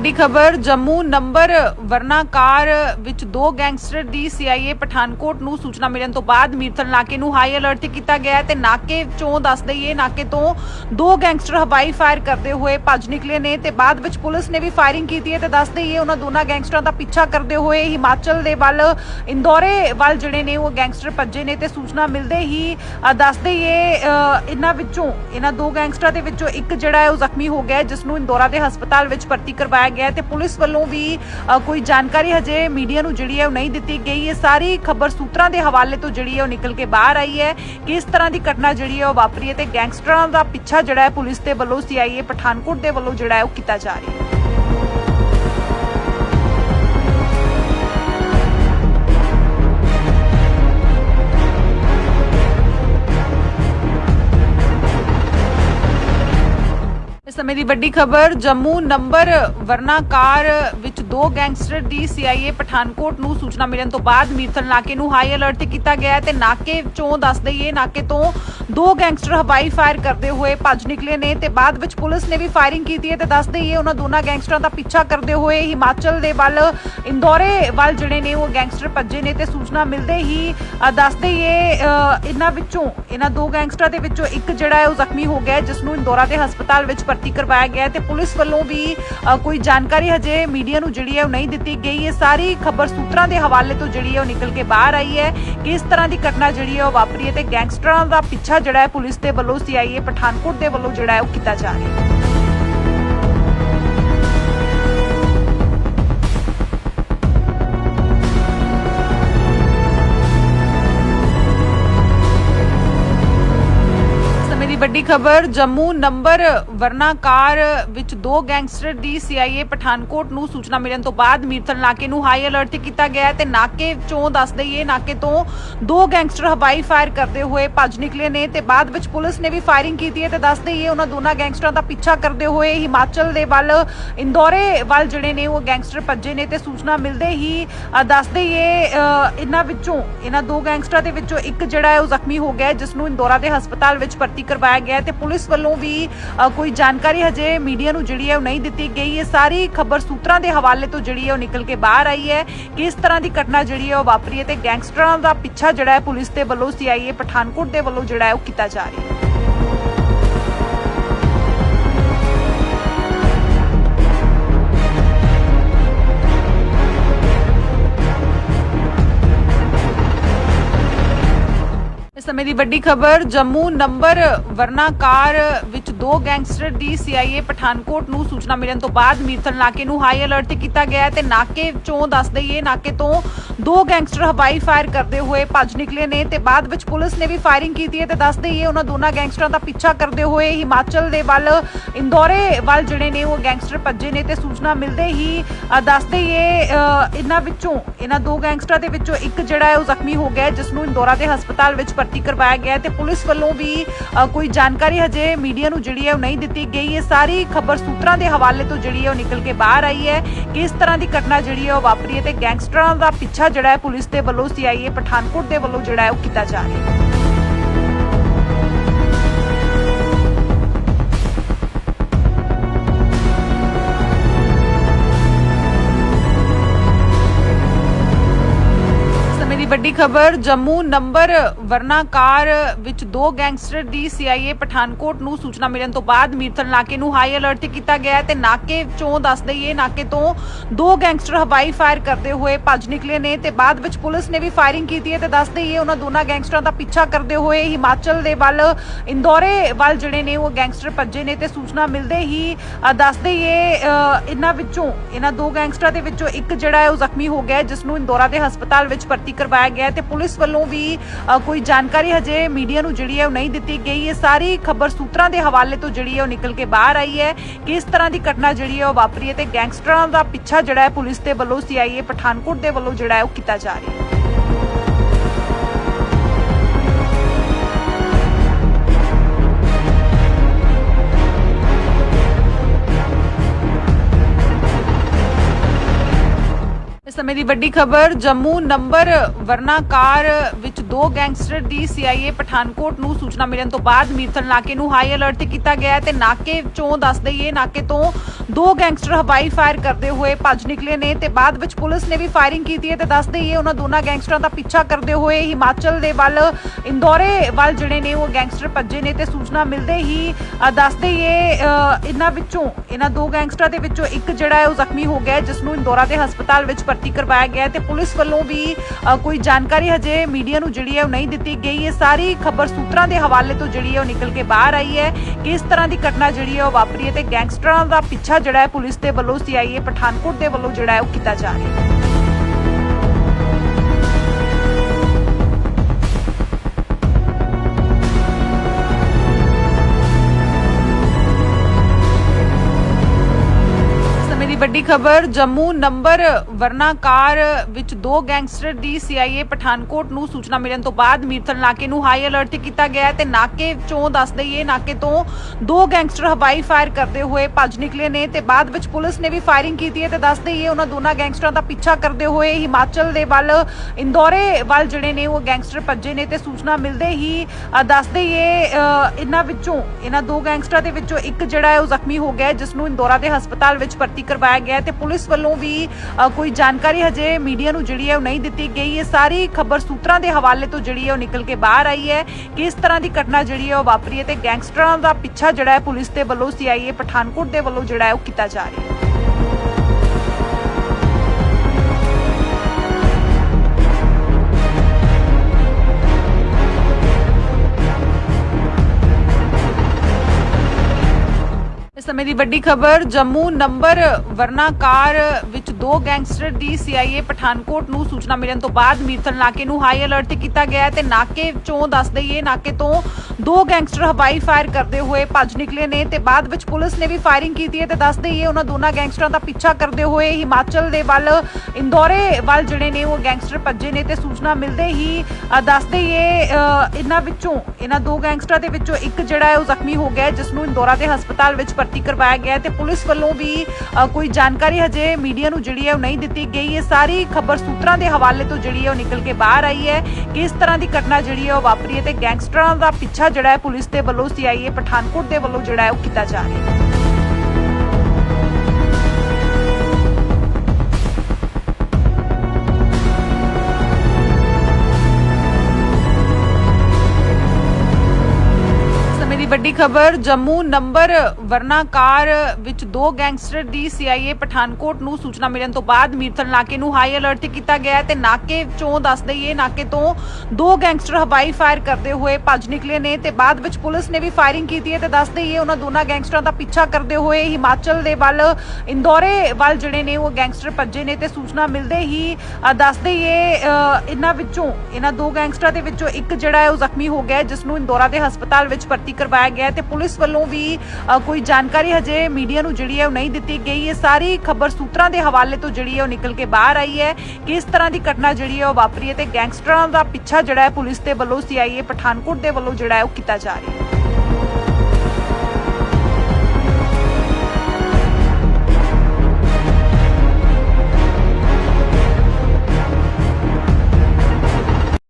ਵੱਡੀ ਖਬਰ ਜੰਮੂ ਨੰਬਰ ਵਰਨਾਕਾਰ ਵਿੱਚ ਦੋ ਗੈਂਗਸਟਰ ਦੀ CIA ਪਠਾਨਕੋਟ ਨੂੰ ਸੂਚਨਾ ਮਿਲਣ ਤੋਂ ਬਾਅਦ ਮੀਰਥਲ ਨਾਕੇ ਨੂੰ ਹਾਈ ਅਲਰਟ ਤੇ ਕੀਤਾ ਗਿਆ ਤੇ ਨਾਕੇ ਚੋਂ ਦੱਸ ਦਈਏ ਨਾਕੇ ਤੋਂ ਦੋ ਗੈਂਗਸਟਰ ਹਵਾਈ ਫਾਇਰ ਕਰਦੇ ਹੋਏ ਭੱਜ ਨਿਕਲੇ ਨੇ ਤੇ ਬਾਅਦ ਵਿੱਚ ਪੁਲਿਸ ਨੇ ਵੀ ਫਾਇਰਿੰਗ ਕੀਤੀ ਹੈ ਤੇ ਦੱਸ ਦਈਏ ਉਹਨਾਂ ਦੋਨਾਂ ਗੈਂਗਸਟਰਾਂ ਦਾ ਪਿੱਛਾ ਕਰਦੇ ਹੋਏ ਹਿਮਾਚਲ ਦੇ ਵੱਲ ਇੰਦੌਰੇ ਵੱਲ ਜਿਹੜੇ ਨੇ ਉਹ ਗੈਂਗਸਟਰ ਭੱਜੇ ਨੇ ਤੇ ਸੂਚਨਾ ਮਿਲਦੇ ਹੀ ਦੱਸ ਦਈਏ ਅ, ਇਹਨਾਂ ਵਿੱਚੋਂ ਇਹਨਾਂ ਦੋ ਗੈਂਗਸਟਰਾਂ ਦੇ ਵਿੱਚੋਂ ਇੱਕ ਜਿਹੜਾ ਹੈ ਉਹ ਜ਼ਖਮੀ ਹੋ ਗਿਆ ਜਿਸ ਨੂੰ ਇੰਦੌਰਾ ਦੇ ਹਸਪਤਾਲ ਵਿੱਚ ਭਰਤੀ ਕਰਵਾਇਆ ਗਿਆ ਤੇ ਪੁਲਿਸ ਵੱਲੋਂ ਵੀ ਕੋਈ ਜਾਣਕਾਰੀ ਹਜੇ ਮੀਡੀਆ ਨੂੰ ਜਿਹੜੀ ਹੈ ਉਹ ਨਹੀਂ ਦਿੱਤੀ ਗਈ। ਇਹ ਸਾਰੀ ਖਬਰ ਸੂਤਰਾਂ ਦੇ ਹਵਾਲੇ ਤੋਂ ਜਿਹੜੀ ਹੈ ਉਹ ਨਿਕਲ ਕੇ ਬਾਹਰ ਆਈ ਹੈ। ਕਿ ਇਸ ਤਰ੍ਹਾਂ ਦੀ ਘਟਨਾ ਜਿਹੜੀ ਹੈ ਉਹ ਵਾਪਰੀ ਹੈ ਤੇ ਗੈਂਗਸਟਰਾਂ ਦਾ ਪਿੱਛਾ ਜਿਹੜਾ ਹੈ ਪੁਲਿਸ ਦੇ ਵੱਲੋਂ CIA ਪਠਾਨਕੋਟ ਦੇ ਵੱਲੋਂ ਜਿਹੜਾ ਹੈ ਉਹ ਕੀਤਾ ਜਾ ਰਿਹਾ ਹੈ। ਸਮੇਂ ਦੀ ਵੱਡੀ ਖਬਰ ਜੰਮੂ ਨੰਬਰ ਵਰਨਾ ਕਾਰ ਵਿੱਚ ਦੋ ਗੈਂਗਸਟਰ ਦੀ CIA ਪਠਾਨਕੋਟ ਨੂੰ ਸੂਚਨਾ ਮਿਲਣ ਤੋਂ ਬਾਅਦ ਮੀਰਥਲ ਨਾਕੇ ਨੂੰ ਹਾਈ ਅਲਰਟ ਤੇ ਕੀਤਾ ਗਿਆ ਹੈ ਤੇ ਨਾਕੇ ਚੋਂ ਦੱਸ ਦਈਏ ਨਾਕੇ ਤੋਂ ਦੋ ਗੈਂਗਸਟਰ ਹਵਾਈ ਫਾਇਰ ਕਰਦੇ ਹੋਏ ਭੱਜ ਨਿਕਲੇ ਨੇ ਤੇ ਬਾਅਦ ਵਿੱਚ ਪੁਲਿਸ ਨੇ ਵੀ ਫਾਇਰਿੰਗ ਕੀਤੀ ਹੈ ਤੇ ਦੱਸ ਦਈਏ ਉਹਨਾਂ ਦੋਨਾਂ ਗੈਂਗਸਟਰਾਂ ਦਾ ਪਿੱਛਾ ਕਰਦੇ ਹੋਏ ਹਿਮਾਚਲ ਦੇ ਵੱਲ ਇੰਦੌਰੇ ਵੱਲ ਜਿਹੜੇ ਨੇ ਉਹ ਗੈਂਗਸਟਰ ਭੱਜੇ ਨੇ ਤੇ ਸੂਚਨਾ ਮਿਲਦੇ ਹੀ ਦੱਸ ਦਈਏ ਅ, ਇਹਨਾਂ ਵਿੱਚੋਂ ਇਹਨਾਂ ਦੋ ਗੈਂਗਸਟਰਾਂ ਦੇ ਵਿੱਚੋਂ ਇੱਕ ਜਿਹੜਾ ਹੈ ਉਹ ਜ਼ਖਮੀ ਹੋ ਗਿਆ ਹੈ, ਜਿਸ ਨੂੰ ਇੰਦੌਰਾ ਦੇ ਹਸਪਤਾਲ ਵਿੱਚ ਭਰਤੀ ਕਰਵਾਇਆ ਗਿਆ ਤੇ ਪੁਲਿਸ ਵੱਲੋਂ ਵੀ ਕੋਈ ਜਾਣਕਾਰੀ ਹਜੇ ਮੀਡੀਆ ਨੂੰ ਜਿਹੜੀ ਹੈ ਉਹ ਨਹੀਂ ਦਿੱਤੀ ਗਈ ਹੈ। ਸਾਰੀ ਖਬਰ ਸੂਤਰਾਂ ਦੇ ਹਵਾਲੇ ਤੋਂ ਜਿਹੜੀ ਹੈ ਉਹ ਨਿਕਲ ਕੇ ਬਾਹਰ ਆਈ ਹੈ ਕਿ ਇਸ ਤਰ੍ਹਾਂ ਦੀ ਘਟਨਾ ਜਿਹੜੀ ਹੈ ਉਹ ਵਾਪਰੀ ਹੈ ਤੇ ਗੈਂਗਸਟਰਾਂ ਦਾ ਪਿੱਛਾ ਜਿਹੜਾ ਹੈ ਪੁਲਿਸ ਦੇ ਵੱਲੋਂ CIA ਪਠਾਨਕੋਟ ਦੇ ਵੱਲੋਂ ਜਿਹੜਾ ਹੈ ਉਹ ਕੀਤਾ ਜਾ ਰਿਹਾ ਹੈ। ਵੱਡੀ ਖਬਰ ਜੰਮੂ ਨੰਬਰ ਵਰਨਾਕਾਰ ਵਿੱਚ ਦੋ ਗੈਂਗਸਟਰ ਦੀ CIA ਪਠਾਨਕੋਟ ਨੂੰ ਸੂਚਨਾ ਮਿਲਣ ਤੋਂ ਬਾਅਦ ਮੀਰਥਲ ਨਾਕੇ ਨੂੰ ਹਾਈ ਅਲਰਟ ਤੇ ਕੀਤਾ ਗਿਆ ਤੇ ਨਾਕੇ ਚੋਂ ਦੱਸ ਦਈਏ ਨਾਕੇ ਤੋਂ ਦੋ ਗੈਂਗਸਟਰ ਹਵਾਈ ਫਾਇਰ ਕਰਦੇ ਹੋਏ ਭੱਜ ਨਿਕਲੇ ਨੇ ਤੇ ਬਾਅਦ ਵਿੱਚ ਪੁਲਿਸ ਨੇ ਵੀ ਫਾਇਰਿੰਗ ਕੀਤੀ ਹੈ ਤੇ ਦੱਸ ਦਈਏ ਉਹਨਾਂ ਦੋਨਾਂ ਗੈਂਗਸਟਰਾਂ ਦਾ ਪਿੱਛਾ ਕਰਦੇ ਹੋਏ ਹਿਮਾਚਲ ਦੇ ਵੱਲ ਇੰਦੌਰੇ ਵੱਲ ਜਿਹੜੇ ਨੇ ਉਹ ਗੈਂਗਸਟਰ ਭੱਜੇ ਨੇ ਤੇ ਸੂਚਨਾ ਮਿਲਦੇ ਹੀ ਦੱਸ ਦਈਏ ਅ, ਇਹਨਾਂ ਵਿੱਚੋਂ ਇਹਨਾਂ ਦੋ ਗੈਂਗਸਟਰਾਂ ਦੇ ਵਿੱਚੋਂ ਇੱਕ ਜਿਹੜਾ ਹੈ ਉਹ ਜ਼ਖਮੀ ਹੋ ਗਿਆ ਜਿਸ ਨੂੰ ਇੰਦੌਰਾ ਦੇ ਹਸਪਤਾਲ ਵਿੱਚ ਭਰਤੀ ਕਰਵਾਇਆ ਗਿਆ ਤੇ ਪੁਲਿਸ ਵੱਲੋਂ ਵੀ ਕੋਈ ਜਾਣਕਾਰੀ ਹਜੇ ਮੀਡੀਆ ਨੂੰ ਜਿਹੜੀ ਹੈ ਉਹ ਨਹੀਂ ਦਿੱਤੀ ਗਈ। ਇਹ ਸਾਰੀ ਖਬਰ ਸੂਤਰਾਂ ਦੇ ਹਵਾਲੇ ਤੋਂ ਜਿਹੜੀ ਹੈ ਉਹ ਨਿਕਲ ਕੇ ਬਾਹਰ ਆਈ ਹੈ। ਕਿ ਇਸ ਤਰ੍ਹਾਂ ਦੀ ਘਟਨਾ ਜਿਹੜੀ ਹੈ ਉਹ ਵਾਪਰੀ ਹੈ ਤੇ ਗੈਂਗਸਟਰਾਂ ਦਾ ਪਿੱਛਾ ਜਿਹੜਾ ਹੈ ਪੁਲਿਸ ਦੇ ਵੱਲੋਂ CIA ਪਠਾਨਕੋਟ ਦੇ ਵੱਲੋਂ ਜਿਹੜਾ ਹੈ ਉਹ ਕੀਤਾ ਜਾ ਰਿਹਾ ਹੈ। ਸਮੇਂ ਦੀ ਵੱਡੀ ਖਬਰ ਜੰਮੂ ਨੰਬਰ ਵਰਨਾ ਕਾਰ ਵਿੱਚ ਦੋ ਗੈਂਗਸਟਰ ਦੀ CIA ਪਠਾਨਕੋਟ ਨੂੰ ਸੂਚਨਾ ਮਿਲਣ ਤੋਂ ਬਾਅਦ ਮੀਰਥਲ ਨਾਕੇ ਨੂੰ ਹਾਈ ਅਲਰਟ ਤੇ ਕੀਤਾ ਗਿਆ ਤੇ ਨਾਕੇ ਚੋਂ ਦੱਸ ਦਈਏ ਨਾਕੇ ਤੋਂ ਦੋ ਗੈਂਗਸਟਰ ਹਵਾਈ ਫਾਇਰ ਕਰਦੇ ਹੋਏ ਭੱਜ ਨਿਕਲੇ ਨੇ ਤੇ ਬਾਅਦ ਵਿੱਚ ਪੁਲਿਸ ਨੇ ਵੀ ਫਾਇਰਿੰਗ ਕੀਤੀ ਹੈ ਤੇ ਦੱਸ ਦਈਏ ਉਹਨਾਂ ਦੋਨਾਂ ਗੈਂਗਸਟਰਾਂ ਦਾ ਪਿੱਛਾ ਕਰਦੇ ਹੋਏ ਹਿਮਾਚਲ ਦੇ ਵੱਲ ਇੰਦੌਰੇ ਵੱਲ ਜਿਹੜੇ ਨੇ ਉਹ ਗੈਂਗਸਟਰ ਭੱਜੇ ਨੇ ਤੇ ਸੂਚਨਾ ਮਿਲਦੇ ਹੀ ਦੱਸ ਦਈਏ ਅ, ਇਹਨਾਂ ਵਿੱਚੋਂ ਇਹਨਾਂ ਦੋ ਗੈਂਗਸਟਰਾਂ ਦੇ ਵਿੱਚੋਂ ਇੱਕ ਜਿਹੜਾ ਹੈ ਉਹ ਜ਼ਖਮੀ ਹੋ ਗਿਆ ਜਿਸ ਨੂੰ ਇੰਦੌਰਾ ਦੇ ਹਸਪਤਾਲ ਵਿੱਚ ਭਰਤੀ ਕਰਵਾਇਆ ਗਿਆ ਹੈ ਤੇ ਪੁਲਿਸ ਵੱਲੋਂ ਵੀ ਕੋਈ ਜਾਣਕਾਰੀ ਹਜੇ ਮੀਡੀਆ ਨੂੰ ਜਿਹੜੀ ਹੈ ਉਹ ਨਹੀਂ ਦਿੱਤੀ ਗਈ। ਇਹ ਸਾਰੀ ਖਬਰ ਸੂਤਰਾਂ ਦੇ ਹਵਾਲੇ ਤੋਂ ਜਿਹੜੀ ਹੈ ਉਹ ਨਿਕਲ ਕੇ ਬਾਹਰ ਆਈ ਹੈ ਕਿ ਇਸ ਤਰ੍ਹਾਂ ਦੀ ਘਟਨਾ ਜਿਹੜੀ ਹੈ ਉਹ ਵਾਪਰੀ ਹੈ ਤੇ ਗੈਂਗਸਟਰਾਂ ਦਾ ਪਿੱਛਾ ਜਿਹੜਾ ਹੈ ਪੁਲਿਸ ਦੇ ਵੱਲੋਂ CIA ਪਠਾਨਕੋਟ ਦੇ ਵੱਲੋਂ ਜਿਹੜਾ ਹੈ ਉਹ ਕੀਤਾ ਜਾ ਰਿਹਾ ਹੈ। ਵੱਡੀ ਖਬਰ ਜੰਮੂ ਨੰਬਰ ਵਰਨਾਕਾਰ ਵਿੱਚ ਦੋ ਗੈਂਗਸਟਰ ਦੀ ਸੀਆਈਏ ਪਠਾਨਕੋਟ ਨੂੰ ਸੂਚਨਾ ਮਿਲਣ ਤੋਂ ਬਾਅਦ ਮੀਰਥਲ ਨਾਕੇ ਨੂੰ ਹਾਈ ਅਲਰਟ ਤੇ ਕੀਤਾ ਗਿਆ ਤੇ ਨਾਕੇ ਚੋਂ ਦੱਸ ਦਈਏ ਨਾਕੇ ਤੋਂ ਦੋ ਗੈਂਗਸਟਰ ਹਵਾਈ ਫਾਇਰ ਕਰਦੇ ਹੋਏ ਭੱਜ ਨਿਕਲੇ ਨੇ ਤੇ ਬਾਅਦ ਵਿੱਚ ਪੁਲਿਸ ਨੇ ਵੀ ਫਾਇਰਿੰਗ ਕੀਤੀ ਹੈ ਤੇ ਦੱਸ ਦਈਏ ਉਹਨਾਂ ਦੋਨਾਂ ਗੈਂਗਸਟਰਾਂ ਦਾ ਪਿੱਛਾ ਕਰਦੇ ਹੋਏ ਹਿਮਾਚਲ ਦੇ ਵੱਲ ਇੰਦੌਰੇ ਵੱਲ ਜਿਹੜੇ ਨੇ ਉਹ ਗੈਂਗਸਟਰ ਭੱਜੇ ਨੇ ਤੇ ਸੂਚਨਾ ਮਿਲਦੇ ਹੀ ਦੱਸ ਦਈਏ ਅ, ਇਹਨਾਂ ਵਿੱਚੋਂ ਇਹਨਾਂ ਦੋ ਗੈਂਗਸਟਰਾਂ ਦੇ ਵਿੱਚੋਂ ਇੱਕ ਜਿਹੜਾ ਹੈ ਉਹ ਜ਼ਖਮੀ ਹੋ ਗਿਆ ਜਿਸ ਨੂੰ ਇੰਦੌਰਾ ਦੇ ਹਸਪਤਾਲ ਵਿੱਚ ਭਰਤੀ ਕਰਵਾਇਆ ਗਿਆ ਹੈ ਤੇ ਪੁਲਿਸ ਵੱਲੋਂ ਵੀ ਕੋਈ ਜਾਣਕਾਰੀ ਹਜੇ ਮੀਡੀਆ ਨੂੰ ਜਿਹੜੀ ਹੈ ਉਹ ਨਹੀਂ ਦਿੱਤੀ ਗਈ। ਇਹ ਸਾਰੀ ਖਬਰ ਸੂਤਰਾਂ ਦੇ ਹਵਾਲੇ ਤੋਂ ਜਿਹੜੀ ਹੈ ਉਹ ਨਿਕਲ ਕੇ ਬਾਹਰ ਆਈ ਹੈ। ਕਿ ਇਸ ਤਰ੍ਹਾਂ ਦੀ ਘਟਨਾ ਜਿਹੜੀ ਹੈ ਉਹ ਵਾਪਰੀ ਹੈ ਤੇ ਗੈਂਗਸਟਰਾਂ ਦਾ ਪਿੱਛਾ ਜਿਹੜਾ ਹੈ ਪੁਲਿਸ ਦੇ ਵੱਲੋਂ ਸੀਆਈਏ ਪਠਾਨਕੋਟ ਦੇ ਵੱਲੋਂ ਜਿਹੜਾ ਹੈ ਉਹ ਕੀਤਾ ਜਾ ਰਿਹਾ ਹੈ। ਸਮੇਂ ਦੀ ਵੱਡੀ ਖਬਰ, ਜੰਮੂ ਨੰਬਰ ਵਰਨਾ ਕਾਰ ਵਿੱਚ ਦੋ ਗੈਂਗਸਟਰ ਦੀ ਸੀਆਈਏ ਪਠਾਨਕੋਟ ਨੂੰ ਸੂਚਨਾ ਮਿਲਣ ਤੋਂ ਬਾਅਦ ਮੀਰਥਲ ਨਾਕੇ ਨੂੰ ਹਾਈ ਅਲਰਟ ਤੇ ਕੀਤਾ ਗਿਆ ਹੈ ਤੇ ਨਾਕੇ ਚੋਂ ਦੱਸ ਦਈਏ, ਨਾਕੇ ਤੋਂ ਦੋ ਗੈਂਗਸਟਰ ਹਵਾਈ ਫਾਇਰ ਕਰਦੇ ਹੋਏ ਭੱਜ ਨਿਕਲੇ ਨੇ ਤੇ ਬਾਅਦ ਵਿੱਚ ਪੁਲਿਸ ਨੇ ਵੀ ਫਾਇਰਿੰਗ ਕੀਤੀ ਹੈ ਤੇ ਦੱਸ ਦਈਏ, ਉਹਨਾਂ ਦੋਨਾਂ ਗੈਂਗਸਟਰਾਂ ਦਾ ਪਿੱਛਾ ਕਰਦੇ ਹੋਏ ਹਿਮਾਚਲ ਦੇ ਵੱਲ, ਇੰਦੌਰੇ ਵੱਲ ਜਿਹੜੇ ਨੇ ਉਹ ਗੈਂਗਸਟਰ ਭੱਜੇ ਨੇ ਤੇ ਸੂਚਨਾ ਮਿਲਦੇ ਹੀ ਦੱਸ ਦਈਏ ਇਹਨਾਂ ਵਿੱਚੋਂ, ਇਹਨਾਂ ਦੋ ਗੈਂਗਸਟਰਾਂ ਦੇ ਵਿੱਚੋਂ ਇੱਕ ਜਿਹੜਾ ਹੈ ਉਹ ਜ਼ਖਮੀ ਹੋ ਗਿਆ ਜਿਸ ਨੂੰ ਇੰਦੌਰਾ ਦੇ ਹਸਪਤਾਲ ਵਿੱਚ ਭਰਤੀ ਕਰਵਾਇਆ ਗਿਆ ਤੇ ਪੁਲਿਸ ਵੱਲੋਂ ਵੀ ਕੋਈ ਜਾਣਕਾਰੀ ਹਜੇ ਮੀਡੀਆ ਨੂੰ ਜਿਹੜੀ ਹੈ ਉਹ ਨਹੀਂ ਦਿੱਤੀ ਗਈ। ਹੈ ਸਾਰੀ ਖਬਰ ਸੂਤਰਾਂ ਦੇ ਹਵਾਲੇ ਤੋਂ ਜਿਹੜੀ ਹੈ ਉਹ ਨਿਕਲ ਕੇ ਬਾਹਰ ਆਈ ਹੈ ਕਿ ਇਸ ਤਰ੍ਹਾਂ ਦੀ ਘਟਨਾ ਜਿਹੜੀ ਹੈ ਉਹ ਵਾਪਰੀ ਹੈ ਤੇ ਗੈਂਗਸਟਰਾਂ ਦਾ ਪਿੱਛਾ ਜਿਹੜਾ ਹੈ ਪੁਲਿਸ ਦੇ ਵੱਲੋਂ ਸੀਆਈਏ ਪਠਾਨਕੋਟ ਦੇ ਵੱਲੋਂ ਜਿਹੜਾ ਹੈ ਉਹ ਕੀਤਾ ਜਾ ਰਿਹਾ ਹੈ। ਵੱਡੀ ਖਬਰ ਜੰਮੂ ਨੰਬਰ ਵਰਨਾ ਕਾਰ ਵਿੱਚ ਦੋ ਗੈਂਗਸਟਰ ਦੀ ਸੀਆਈਏ ਪਠਾਨਕੋਟ ਨੂੰ ਸੂਚਨਾ ਮਿਲਣ ਤੋਂ ਬਾਅਦ ਮੀਰਥਲ ਨਾਕੇ ਨੂੰ ਹਾਈ ਅਲਰਟ ਤੇ ਕੀਤਾ ਗਿਆ ਤੇ ਨਾਕੇ ਚੋਂ ਦੱਸ ਦਈਏ ਨਾਕੇ ਤੋਂ ਦੋ ਗੈਂਗਸਟਰ ਹਵਾਈ ਫਾਇਰ ਕਰਦੇ ਹੋਏ ਭੱਜ ਨਿਕਲੇ ਨੇ ਤੇ ਬਾਅਦ ਵਿੱਚ ਪੁਲਿਸ ਨੇ ਵੀ ਫਾਇਰਿੰਗ ਕੀਤੀ ਹੈ ਤੇ ਦੱਸ ਦਈਏ ਉਹਨਾਂ ਦੋਨਾਂ ਗੈਂਗਸਟਰਾਂ ਦਾ ਪਿੱਛਾ ਕਰਦੇ ਹੋਏ ਹਿਮਾਚਲ ਦੇ ਵੱਲ ਇੰਦੌਰੇ ਵੱਲ ਜਿਹੜੇ ਨੇ ਉਹ ਗੈਂਗਸਟਰ ਭੱਜੇ ਨੇ ਤੇ ਸੂਚਨਾ ਮਿਲਦੇ ਹੀ ਦੱਸ ਦਈਏ ਅ, ਇਹਨਾਂ ਵਿੱਚੋਂ ਇਹਨਾਂ ਦੋ ਗੈਂਗਸਟਰਾਂ ਦੇ ਵਿੱਚੋਂ ਇੱਕ ਜਿਹੜਾ ਹੈ ਉਹ ਜ਼ਖਮੀ ਹੋ ਗਿਆ ਹੈ, ਜਿਸ ਨੂੰ ਇੰਦੌਰਾ ਦੇ ਹਸਪਤਾਲ ਵਿੱਚ ਭਰਤੀ ਕਰਵਾਇਆ ਗਿਆ ਤੇ ਪੁਲਿਸ ਵੱਲੋਂ ਵੀ ਕੋਈ ਜਾਣਕਾਰੀ ਹਜੇ ਮੀਡੀਆ ਨੂੰ ਜਿਹੜੀ ਹੈ ਉਹ ਨਹੀਂ ਦਿੱਤੀ ਗਈ। ਹੈ ਸਾਰੀ ਖਬਰ ਸੂਤਰਾਂ ਦੇ ਹਵਾਲੇ ਤੋਂ ਜਿਹੜੀ ਹੈ ਉਹ ਨਿਕਲ ਕੇ ਬਾਹਰ ਆਈ ਹੈ। ਕਿ ਇਸ ਤਰ੍ਹਾਂ ਦੀ ਘਟਨਾ ਜਿਹੜੀ ਹੈ ਉਹ ਵਾਪਰੀ ਹੈ ਤੇ ਗੈਂਗਸਟਰਾਂ ਦਾ ਪਿੱਛਾ ਜਿਹੜਾ ਹੈ ਪੁਲਿਸ ਦੇ ਵੱਲੋਂ ਸੀਆਈਏ ਪਠਾਨਕੋਟ ਦੇ ਵੱਲੋਂ ਜਿਹੜਾ ਹੈ ਉਹ ਕੀਤਾ ਜਾ ਰਿਹਾ ਹੈ। ਇਸ ਸਮੇਂ ਦੀ ਵੱਡੀ ਖਬਰ, ਜੰਮੂ ਨੰਬਰ ਵਰਨਾ ਕਾਰ ਵਿੱਚ ਦੋ ਗੈਂਗਸਟਰ ਦੀ ਸੀਆਈਏ ਪਠਾਨਕੋਟ ਨੂੰ ਸੂਚਨਾ ਮਿਲਣ ਤੋਂ ਬਾਅਦ ਮੀਰਥਲ ਨਾਕੇ ਨੂੰ ਹਾਈ ਅਲਰਟ ਤੇ ਕੀਤਾ ਗਿਆ ਤੇ ਨਾਕੇ ਚੋਂ ਦੱਸ ਦਈਏ, ਨਾਕੇ ਤੋਂ ਦੋ ਗੈਂਗਸਟਰ ਹਵਾਈ ਫਾਇਰ ਕਰਦੇ ਹੋਏ ਭੱਜ ਨਿਕਲੇ ਨੇ ਤੇ ਬਾਅਦ ਵਿੱਚ ਪੁਲਿਸ ਨੇ ਵੀ ਫਾਇਰਿੰਗ ਕੀਤੀ ਹੈ ਤੇ ਦੱਸ ਦਈਏ, ਉਹਨਾਂ ਦੋਨਾਂ ਗੈਂਗਸਟਰਾਂ ਦਾ ਪਿੱਛਾ ਕਰਦੇ ਹੋਏ ਹਿਮਾਚਲ ਦੇ ਵੱਲ, ਇੰਦੌਰੇ ਵੱਲ ਜਿਹੜੇ ਨੇ ਉਹ ਗੈਂਗਸਟਰ ਭੱਜੇ ਨੇ ਤੇ ਸੂਚਨਾ ਮਿਲਦੇ ਹੀ ਦੱਸ ਦਈਏ ਇਹਨਾਂ ਵਿੱਚੋਂ, ਇਹਨਾਂ ਦੋ ਗੈਂਗਸਟਰਾਂ ਦੇ ਵਿੱਚੋਂ ਇੱਕ ਜਿਹੜਾ ਹੈ ਉਹ ਜ਼ਖਮੀ ਹੋ ਗਿਆ ਜਿਸ ਨੂੰ ਇੰਦੌਰਾ ਦੇ ਹਸਪਤਾਲ ਵਿੱਚ ਭਰਤੀ ਕਰਵਾਇਆ ਗਿਆ ਹੈ ਤੇ ਪੁਲਿਸ ਵੱਲੋਂ ਵੀ ਕੋਈ ਜਾਣਕਾਰੀ ਹਜੇ ਮੀਡੀਆ ਨੂੰ ਜਿਹੜੀ ਹੈ ਉਹ ਨਹੀਂ ਦਿੱਤੀ ਗਈ ਹੈ। ਸਾਰੀ ਖਬਰ ਸੂਤਰਾਂ ਦੇ ਹਵਾਲੇ ਤੋਂ ਜਿਹੜੀ ਹੈ ਉਹ ਨਿਕਲ ਕੇ ਬਾਹਰ ਆਈ ਹੈ ਕਿ ਇਸ ਤਰ੍ਹਾਂ ਦੀ ਘਟਨਾ ਜਿਹੜੀ ਹੈ ਉਹ ਵਾਪਰੀ ਹੈ ਤੇ ਗੈਂਗਸਟਰਾਂ ਦਾ ਪਿੱਛਾ ਜਿਹੜਾ ਹੈ ਪੁਲਿਸ ਦੇ ਵੱਲੋਂ ਸੀਆਈਏ ਪਠਾਨਕੋਟ ਦੇ ਵੱਲੋਂ ਜਿਹੜਾ ਹੈ ਉਹ ਕੀਤਾ ਜਾ ਰਿਹਾ ਹੈ। ਵੱਡੀ ਖਬਰ, ਜੰਮੂ ਨੰਬਰ ਵਰਨਾਕਾਰ ਵਿੱਚ ਦੋ ਗੈਂਗਸਟਰ ਦੀ ਸੀਆਈਏ ਪਠਾਨਕੋਟ ਨੂੰ ਸੂਚਨਾ ਮਿਲਣ ਤੋਂ ਬਾਅਦ ਮੀਰਥਲ ਨਾਕੇ ਨੂੰ ਹਾਈ ਅਲਰਟ ਤੇ ਕੀਤਾ ਗਿਆ ਤੇ ਨਾਕੇ ਚੋਂ ਦੱਸ ਦਈਏ, ਨਾਕੇ ਤੋਂ ਦੋ ਗੈਂਗਸਟਰ ਹਵਾਈ ਫਾਇਰ ਕਰਦੇ ਹੋਏ ਭੱਜ ਨਿਕਲੇ ਨੇ ਤੇ ਬਾਅਦ ਵਿੱਚ ਪੁਲਿਸ ਨੇ ਵੀ ਫਾਇਰਿੰਗ ਕੀਤੀ ਹੈ ਤੇ ਦੱਸ ਦਈਏ, ਉਹਨਾਂ ਦੋਨਾਂ ਗੈਂਗਸਟਰਾਂ ਦਾ ਪਿੱਛਾ ਕਰਦੇ ਹੋਏ ਹਿਮਾਚਲ ਦੇ ਵੱਲ, ਇੰਦੌਰੇ ਵੱਲ ਜਿਹੜੇ ਨੇ ਉਹ ਗੈਂਗਸਟਰ ਭੱਜੇ ਨੇ ਤੇ ਸੂਚਨਾ ਮਿਲਦੇ ਹੀ ਦੱਸ ਦਈਏ ਇਹਨਾਂ ਵਿੱਚੋਂ, ਇਹਨਾਂ ਦੋ ਗੈਂਗਸਟਰਾਂ ਦੇ ਵਿੱਚੋਂ ਇੱਕ ਜਿਹੜਾ ਹੈ ਉਹ ਜ਼ਖਮੀ ਹੋ ਗਿਆ ਜਿਸ ਨੂੰ ਇੰਦੌਰਾ ਦੇ ਹਸਪਤਾਲ ਵਿੱਚ ਭਰਤੀ ਕਰਵਾਇਆ ਗਿਆ ਤੇ ਪੁਲਿਸ ਵੱਲੋਂ ਵੀ ਕੋਈ ਜਾਣਕਾਰੀ ਹਜੇ ਮੀਡੀਆ ਨੂੰ ਜਿਹੜੀ ਹੈ ਉਹ ਨਹੀਂ ਦਿੱਤੀ ਗਈ। ਇਹ ਸਾਰੀ ਖਬਰ ਸੂਤਰਾਂ ਦੇ ਹਵਾਲੇ ਤੋਂ ਜਿਹੜੀ ਹੈ ਉਹ ਨਿਕਲ ਕੇ ਬਾਹਰ ਆਈ ਹੈ। ਕਿ ਇਸ ਤਰ੍ਹਾਂ ਦੀ ਘਟਨਾ ਜਿਹੜੀ ਹੈ ਉਹ ਵਾਪਰੀ ਹੈ ਤੇ ਗੈਂਗਸਟਰਾਂ ਦਾ ਪਿੱਛਾ ਜਿਹੜਾ ਹੈ ਪੁਲਿਸ ਦੇ ਵੱਲੋਂ ਸੀਆਈਏ ਪਠਾਨਕੋਟ ਦੇ ਵੱਲੋਂ ਜਿਹੜਾ ਹੈ ਉਹ ਕੀਤਾ ਜਾ ਰਿਹਾ ਹੈ।